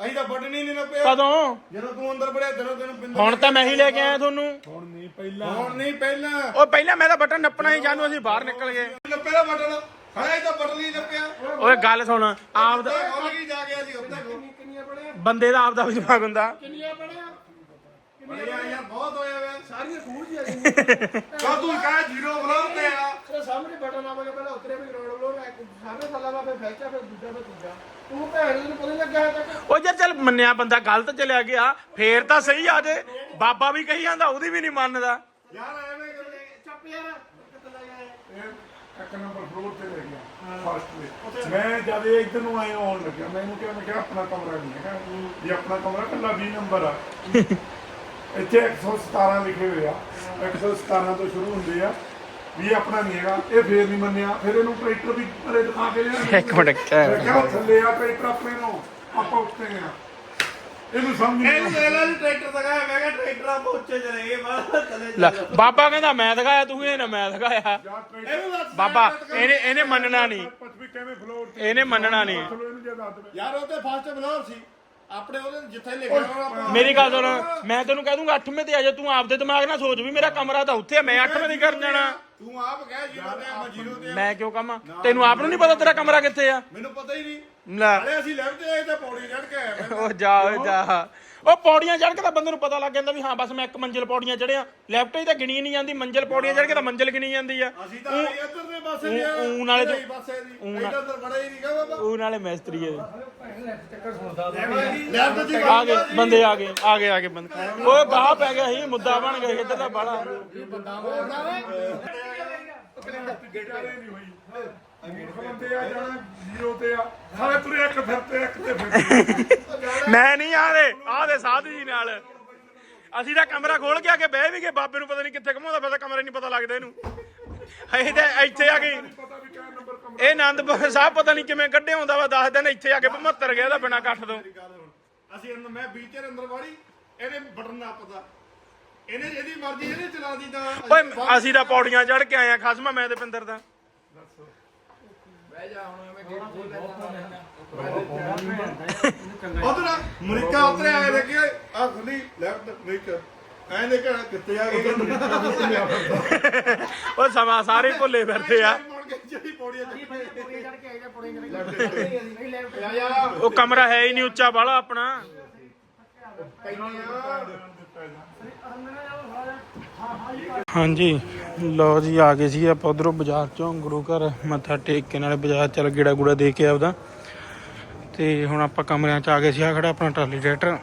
ਅਸੀਂ ਤਾਂ ਹੀ ਨਹੀਂ ਨੱਪਿਆ ਕਦੋਂ? ਜਦੋਂ ਤੂੰ ਅੰਦਰ ਵੜਿਆ ਤੈਨੂੰ ਤੈਨੂੰ ਬਿੰਦਰ ਹੁਣ ਤਾਂ ਮੈਂ ਹੀ ਲੈ ਕੇ ਆਇਆ ਤੁਹਾਨੂੰ। ਹੁਣ ਨਹੀਂ ਪਹਿਲਾਂ। ਹੁਣ ਨਹੀਂ ਪਹਿਲਾਂ। ਓਏ ਪਹਿਲਾਂ ਮੈਂ ਤਾਂ ਬਟਨ ਨੱਪਣਾ ਹੀ ਜਾਨੂੰ ਅਸੀਂ ਬਾਹਰ ਨਿਕਲ ਗਏ। ਨੱਪਿਆ ਬਟਨ ਹਲੇ ਤਾਂ ਬਟਨ ਹੀ ਨੱਪਿਆ। ਓਏ ਗੱਲ ਸੁਣ ਆਪ ਦਾ ਖੁੱਲ ਗਈ ਜਾ ਕੇ ਅਸੀਂ ਉੱਤੇ ਕਿੰਨੀਆਂ ਪੜਿਆ ਬੰਦੇ ਦਾ ਆਪ ਦਾ ਵੀ ਦਿਮਾਗ ਹੁੰਦਾ। ਕਿੰਨੀਆਂ ਪੜਿਆ ਕਿੰਨੀਆਂ ਯਾਰ ਬਹੁਤ ਹੋਇਆ ਵੇ। ਸਾਰੀਆਂ ਖੂਜ ਹੀ ਆ ਕਾ ਤੂੰ ਕਹਾ ਜ਼ੀਰੋ ਫਲੋਰ ਤੇ ਆ। ਸਾਹਮਣੇ ਬਟਨ ਆਵੇਗਾ ਪਹਿਲਾਂ ਉਤਰੇ ਵੀ ਗਰਾਊਂਡ ਫਲੋਰ ਸਾਰੇ ਥੱਲਾ ਵਾ ਫਿਰ ਫੈਚਾ ਫਿਰ ਦੂਜਾ ਫਿਰ ਤੀਜਾ। ਤੂੰ ਭੈਣ ਨੂੰ ਪਤਾ ਨਹੀਂ ਲੱਗਿਆ ਹੈ ਤੱਕ। ਓ ਜੇ ਚੱਲ ਮੰਨਿਆ ਬੰਦਾ ਗਲਤ ਚਲਿਆ ਗਿਆ ਫੇਰ ਤਾਂ ਸਹੀ ਆ ਜੇ। ਬਾਬਾ ਵੀ ਕਹੀ ਜਾਂਦਾ ਉਹਦੀ ਵੀ ਨਹੀਂ ਮੰਨਦਾ। ਯਾਰ ਐਵੇਂ ਕਰਦੇ ਚੱਪ ਯਾਰ। ਕਿੱਥੇ ਲੈ ਗਿਆ ਇੱਕ ਨੰਬਰ ਫਲੋਰ ਤੇ ਲੈ ਗਿਆ ਫਸਟ ਤੇ ਮੈਂ ਜਦ ਇਹ ਇੱਧਰ ਨੂੰ ਆਏ ਆਉਣ ਲੱਗਿਆ ਮੈਨੂੰ ਕਿਹਾ ਮੈਂ ਕਿਹਾ ਆਪਣਾ ਕਮਰਾ ਨਹੀਂ ਹੈਗਾ। ਇਹ ਆਪਣਾ ਕਮਰਾ ਕੱਲਾ 20 ਨੰਬਰ ਆ। ਇੱਥੇ 117 ਲਿਖੇ ਹੋਏ ਆ। 117 ਤੋਂ ਸ਼ੁਰੂ ਹੁੰਦੇ ਆ। ਵੀ ਇਹ ਆਪਣਾ ਨਹੀਂ ਹੈਗਾ ਇਹ ਫੇਰ ਨਹੀਂ ਮੰਨਿਆ। ਫਿਰ ਇਹਨੂੰ ਟਰੈਕਟਰ ਵੀ ਘਰੇ ਦਿਖਾ ਕੇ ਲਿਆ ਇੱਕ ਮਿੰਟ ਕਹਿ ਮੈਂ ਕਿਹਾ ਉਹ ਥੱਲੇ ਆ ਟਰੈਕਟਰ ਆਪਣੇ ਨੂੰ ਆਪਾਂ ਉੱਤੇ ਆ। ਇਹਨੂੰ ਸਮਝ ਨਹੀਂ ਇਹਨੂੰ ਲੈ ਲੈ ਟਰੈਕਟਰ ਦਿਖਾਇਆ ਮੈਂ ਕਿਹਾ ਟਰੈਕਟਰ ਆਪਾਂ ਉੱਚੇ ਚਲੇ ਬਾਹਰ ਥੱਲੇ ਲੈ ਬਾਬਾ ਕਹਿੰਦਾ ਮੈਂ ਦਿਖਾਇਆ ਤੂੰ ਇਹ ਨਾ ਮੈਂ ਦਿਖਾਇਆ। ਇਹਨੂੰ ਦੱਸ ਬਾਬਾ ਇਹਨੇ ਇਹਨੇ ਮੰਨਣਾ ਨਹੀਂ। ਪਤਵੀ ਕਿਵੇਂ ਫਲੋਰ ਤੇ ਇਹਨੇ ਮੰਨਣਾ ਨਹੀਂ। ਚਲੋ ਇਹਨੂੰ ਜੇ ਦੱਸ ਦੇ ਯਾਰ ਉਹ ਤੇ ਫਸਟ ਫਲੋਰ ਸੀ। ਆਪਣੇ ਉਹਦੇ ਜਿੱਥੇ ਲਿਖਿਆ ਹੋਣਾ ਆਪਾਂ ਮੇਰੀ ਗੱਲ ਸੁਣ ਮੈਂ ਤੈਨੂੰ ਕਹਿ ਦੂੰਗਾ 8ਵੇਂ ਤੇ ਆ ਜਾ ਤੂੰ ਆਪਦੇ ਦਿਮਾਗ ਨਾਲ ਸੋਚ ਵੀ ਮੇਰਾ ਕਮਰਾ ਤਾਂ ਉੱਥੇ ਆ ਮੈਂ 8ਵੇਂ ਤੇ ਕਰਨ ਜਾਣਾ। ਤੂੰ ਆਪ ਕਹਿ ਜੀਰੋ ਤੇ ਮੈਂ ਜੀਰੋ ਤੇ ਮੈਂ ਕਿਉਂ ਕਹਾਂ? ਤੈਨੂੰ ਆਪ ਨੂੰ ਨਹੀਂ ਪਤਾ ਤੇਰਾ ਕਮਰਾ ਕਿੱਥੇ ਆ? ਮੈਨੂੰ ਪਤਾ ਹੀ ਨਹੀਂ। ਲੈ। ਹਲੇ ਅਸੀਂ ਲੈਫਟ ਤੇ ਆਏ ਤਾਂ ਪੌੜੀ ਚੜ ਕੇ ਆਏ। ਮੈਂ ਉਹ ਜਾ ਓਏ ਜਾ। ਉਹ ਪੌੜੀਆਂ ਚੜ ਕੇ ਤਾਂ ਬੰਦੇ ਨੂੰ ਪਤਾ ਲੱਗ ਜਾਂਦਾ ਵੀ ਹਾਂ ਬਸ ਮੈਂ ਇੱਕ ਮੰਜ਼ਿਲ ਪੌੜੀਆਂ ਚੜਿਆ ਲੈਫਟ ਹੀ ਤਾਂ ਗਿਣੀ ਨਹੀਂ ਜਾਂਦੀ ਮੰਜ਼ਿਲ ਪੌੜੀਆਂ ਚੜ ਕੇ ਤਾਂ ਮੰਜ਼ਿਲ ਗਿਣੀ ਜਾਂਦੀ ਆ। ਅਸੀਂ ਤਾਂ ਆਏ ਇੱਧਰ ਦੇ ਪਾਸੇ ਦੇ ਊਂ- ਊਂ ਨਾਲੇ ਹੀ ਪਾਸੇ ਦੀ ਇੱਧਰ ਤਾਂ ਬੜਾ ਹੀ ਨਹੀਂਗਾ ਬਾਬਾ। ਉਹ ਨਾਲੇ ਮੈਸਤਰੀ ਹੈ ਲੈਫਟ ਦੀ ਆ ਗਏ ਬੰਦੇ ਆ ਗਏ ਆ ਗਏ ਆ ਗਏ ਬੰਦੇ। ਓਏ ਗਾਹ ਪੈ ਗਿਆ ਸੀ ਮੁੱਦਾ ਬਣ ਗਿਆ ਸੀ ਇੱਧਰ ਦਾ ਬਾਲਾ ਨਹੀਂ ਹੋਈ ਬੰਦੇ ਆ ਜਾਣਾ ਜੀਰੋ ਤੇ ਆ। ਸਾਰੇ ਤੁਰੇ ਇੱਕ ਫਿਰ ਤੇ ਇੱਕ ਤੇ ਫਿਰ ਮੈਂ ਨਹੀਂ ਆ ਦੇ ਆ ਦੇ ਸਾਧੂ ਜੀ ਨਾਲ। ਅਸੀਂ ਤਾਂ ਕਮਰਾ ਖੋਲ ਕੇ ਆ ਕੇ ਬਹਿ ਵੀ ਗਏ ਬਾਬੇ ਨੂੰ ਪਤਾ ਨਹੀਂ ਕਿੱਥੇ ਘਮਾਉਂਦਾ ਫਿਰ ਤਾਂ ਕਮਰੇ ਨਹੀਂ ਪਤਾ ਲੱਗਦਾ ਇਹਨੂੰ। ਅਸੀਂ ਤਾਂ ਇੱਥੇ ਆ ਗਏ ਇਹ ਆਨੰਦਪੁਰ ਸਾਹਿਬ ਪਤਾ ਨਹੀਂ ਕਿਵੇਂ ਕੱਢੇ ਹੁੰਦਾ ਵਾ ਦੱਸ ਦਿਨ ਇੱਥੇ ਆ ਕੇ 75 ਗਿਆ ਦਾ ਬਿਨਾ ਕੱਠ ਤੋਂ। ਅਸੀਂ ਅੰਦਰ ਮੈਂ ਬੀਚ ਦੇ ਅੰਦਰ ਵਾੜੀ ਇਹਨੇ ਬਟਨ ਨਾ ਪਤਾ ਇਹਨੇ ਜਿਹਦੀ ਮਰਜ਼ੀ ਇਹਨੇ ਚਲਾ ਦੀ ਤਾਂ ਓਏ ਅਸੀਂ ਤਾਂ ਪੌੜੀਆਂ ਚੜ ਕੇ ਆਏ ਆ ਖਸਮਾ ਮੈਂ ਤੇ ਪਿੰਦਰ ਦਾ। ਉਧਰ ਅਮਰੀਕਾ ਉਤਰੇ ਆਏ ਦੇਖਿਆ ਆ ਖੁੱਲੀ ਲੈਫਟ ਅਮਰੀਕਾ। ਐਂ ਦੇਖਿਆ ਕਿੱਥੇ ਆ ਗਏ? ਓ ਸਮਾਂ ਸਾਰੇ ਭੁੱਲੇ ਫਿਰਦੇ ਆ। ਉਹ ਕਮਰਾ ਹੈ ਹੀ ਨਹੀਂ ਉੱਚਾ ਬਾਲਾ ਆਪਣਾ। ਹਾਂਜੀ, ਲਓ ਜੀ, ਆ ਗਏ ਸੀ ਆਪਾਂ ਉਧਰੋਂ ਬਾਜ਼ਾਰ ਚੋਂ, ਗੁਰੂ ਘਰ ਮੱਥਾ ਟੇਕ ਕੇ ਨਾਲੇ ਬਾਜ਼ਾਰ ਚੱਲ ਗੇੜਾ ਗੂੜਾ ਦੇ ਕੇ ਆਪਦਾ। ਤੇ ਹੁਣ ਆਪਾਂ ਕਮਰਿਆਂ ਚ ਆ ਗਏ ਸੀ ਆ ਖੜਾ ਆਪਣਾ ਟਰਾਲੀ ਟਰੈਕਟਰ,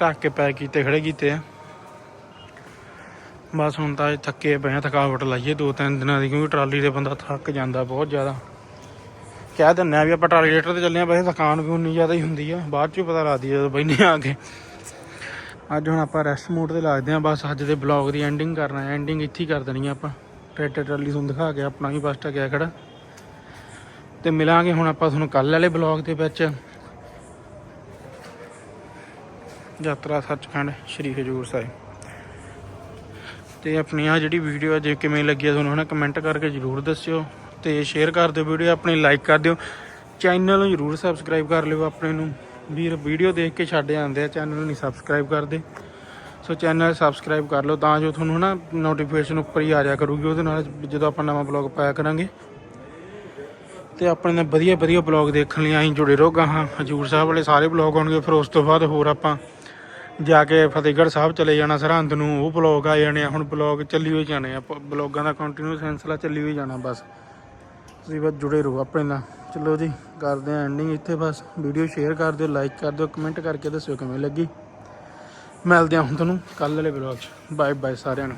ਢੱਕ ਕੇ ਪੈਕ ਕੀਤੇ, ਖੜੇ ਕੀਤੇ ਆ। ਬਸ ਹੁਣ ਤਾਂ ਇਹ ਥੱਕੇ ਪਏ ਆ, ਥਕਾਵਟ ਲਾਈਏ ਦੋ ਤਿੰਨ ਦਿਨਾਂ ਦੀ, ਕਿਉਂਕਿ ਟਰਾਲੀ ਤੇ ਬੰਦਾ ਥੱਕ ਜਾਂਦਾ ਬਹੁਤ ਜ਼ਿਆਦਾ। ਕਹਿ ਦਿੰਨੇ ਆ ਵੀ ਆਪਾਂ ਟਰਾਲੀ ਟਰੈਕਟਰ ਤੇ ਚੱਲੇ ਆ, ਵੈਸੇ ਥਕਾਨ ਵੀ ਉਨੀ ਜ਼ਿਆਦਾ ਹੀ ਹੁੰਦੀ ਆ, ਬਾਅਦ ਚ ਪਤਾ ਲੱਗਦੀ ਆ ਜਦੋਂ ਬੈਠੇ ਆ ਕੇ। ਅੱਜ ਹੁਣ ਆਪਾਂ ਰੈਸਟ ਮੋਡ ਤੇ ਲੱਗਦੇ ਆ ਬਸ ਅੱਜ ਦੇ ਬਲੌਗ ਦੀ ਐਂਡਿੰਗ ਕਰਨਾ ਹੈ। ਐਂਡਿੰਗ ਇੱਥੇ ਹੀ ਕਰ ਦੇਣੀ ਆ ਆਪਾਂ। ਟਰੈਕਟਰ ਟਰਾਲੀ ਤੁਹਾਨੂੰ ਦਿਖਾ ਕੇ ਆਪਣਾ ਵੀ ਬਸਟ ਗਿਆ ਖੜਾ। ਤੇ ਮਿਲਾਂਗੇ ਹੁਣ ਆਪਾਂ ਤੁਹਾਨੂੰ ਕੱਲ ਵਾਲੇ ਬਲੌਗ ਦੇ ਵਿੱਚ। ਯਾਤਰਾ ਸੱਚਖੰਡ ਸ੍ਰੀ ਹਜੂਰ ਸਾਹਿਬ। ਤੇ ਆਪਣੀ ਆ ਜਿਹੜੀ ਵੀਡੀਓ ਜੇ ਕਿਵੇਂ ਲੱਗੀ ਆ ਤੁਹਾਨੂੰ ਹਨਾ ਕਮੈਂਟ ਕਰਕੇ ਜਰੂਰ ਦੱਸਿਓ। ਤੇ ਸ਼ੇਅਰ ਕਰ ਦਿਓ ਵੀਡੀਓ ਆਪਣੀ ਲਾਈਕ ਕਰ ਦਿਓ। ਚੈਨਲ ਨੂੰ ਜਰੂਰ ਸਬਸਕ੍ਰਾਈਬ ਕਰ ਲਿਓ ਆਪਣੇ ਨੂੰ। ਵੀਰ ਵੀਡੀਓ ਦੇਖ ਕੇ ਛੱਡ ਜਾਂਦੇ ਆ, ਚੈਨਲ ਨੂੰ ਨਹੀਂ ਸਬਸਕ੍ਰਾਈਬ ਕਰਦੇ। ਸੋ ਚੈਨਲ ਸਬਸਕ੍ਰਾਈਬ ਕਰ ਲਓ, ਤਾਂ ਜੋ ਤੁਹਾਨੂੰ ਨਾ ਨੋਟੀਫਿਕੇਸ਼ਨ ਉੱਪਰ ਹੀ ਆ ਜਾਇਆ ਕਰੂਗੀ, ਉਹਦੇ ਨਾਲ ਜਦੋਂ ਆਪਾਂ ਨਵਾਂ ਬਲੌਗ ਪਾਇਆ ਕਰਾਂਗੇ। ਤੇ ਆਪਣੇ ਨਾਲ ਵਧੀਆ ਵਧੀਆ ਬਲੌਗ ਦੇਖਣ ਲਈ ਆਹੀਂ ਜੁੜੇ ਰਹੋ, ਗਾਹਾਂ ਹਜੂਰ ਸਾਹਿਬ ਵਾਲੇ ਸਾਰੇ ਬਲੌਗ ਆਉਣਗੇ, ਫਿਰ ਉਸ ਤੋਂ ਬਾਅਦ ਹੋਰ ਆਪਾਂ ਜਾ ਕੇ ਫਤਿਹਗੜ੍ਹ ਸਾਹਿਬ ਚਲੇ ਜਾਣਾ, ਸਰਹੰਦ ਨੂੰ, ਉਹ ਬਲੌਗ ਆ ਜਾਣੇ ਆ, ਹੁਣ ਬਲੌਗ ਚੱਲੀ ਹੋਈ ਜਾਣੇ ਆ ਪ- ਬਲੌਗਾਂ ਦਾ ਕੰਟੀਨਿਊ ਸਿਲਸਿਲਾ ਚੱਲੀ ਹੋਈ ਜਾਣਾ ਬਸ। ਤੁਸੀਂ ਬਸ ਜੁੜੇ ਰਹੋ ਆਪਣੇ ਨਾਲ। ਚਲੋ ਜੀ, ਕਰਦੇ ਆਂ ਐਂਡਿੰਗ ਇੱਥੇ ਬਸ। ਵੀਡੀਓ ਸ਼ੇਅਰ ਕਰ ਦਿਓ ਲਾਈਕ ਕਰ ਦਿਓ ਕਮੈਂਟ ਕਰਕੇ ਦੱਸਿਓ ਕਿਵੇਂ ਲੱਗੀ। ਮਿਲਦੇ ਹਾਂ ਹੁਣ ਤੁਹਾਨੂੰ ਕੱਲ੍ਹ ਵਾਲੇ ਵਲੌਗ 'ਚ। ਬਾਏ ਬਾਏ ਸਾਰਿਆਂ ਨੂੰ।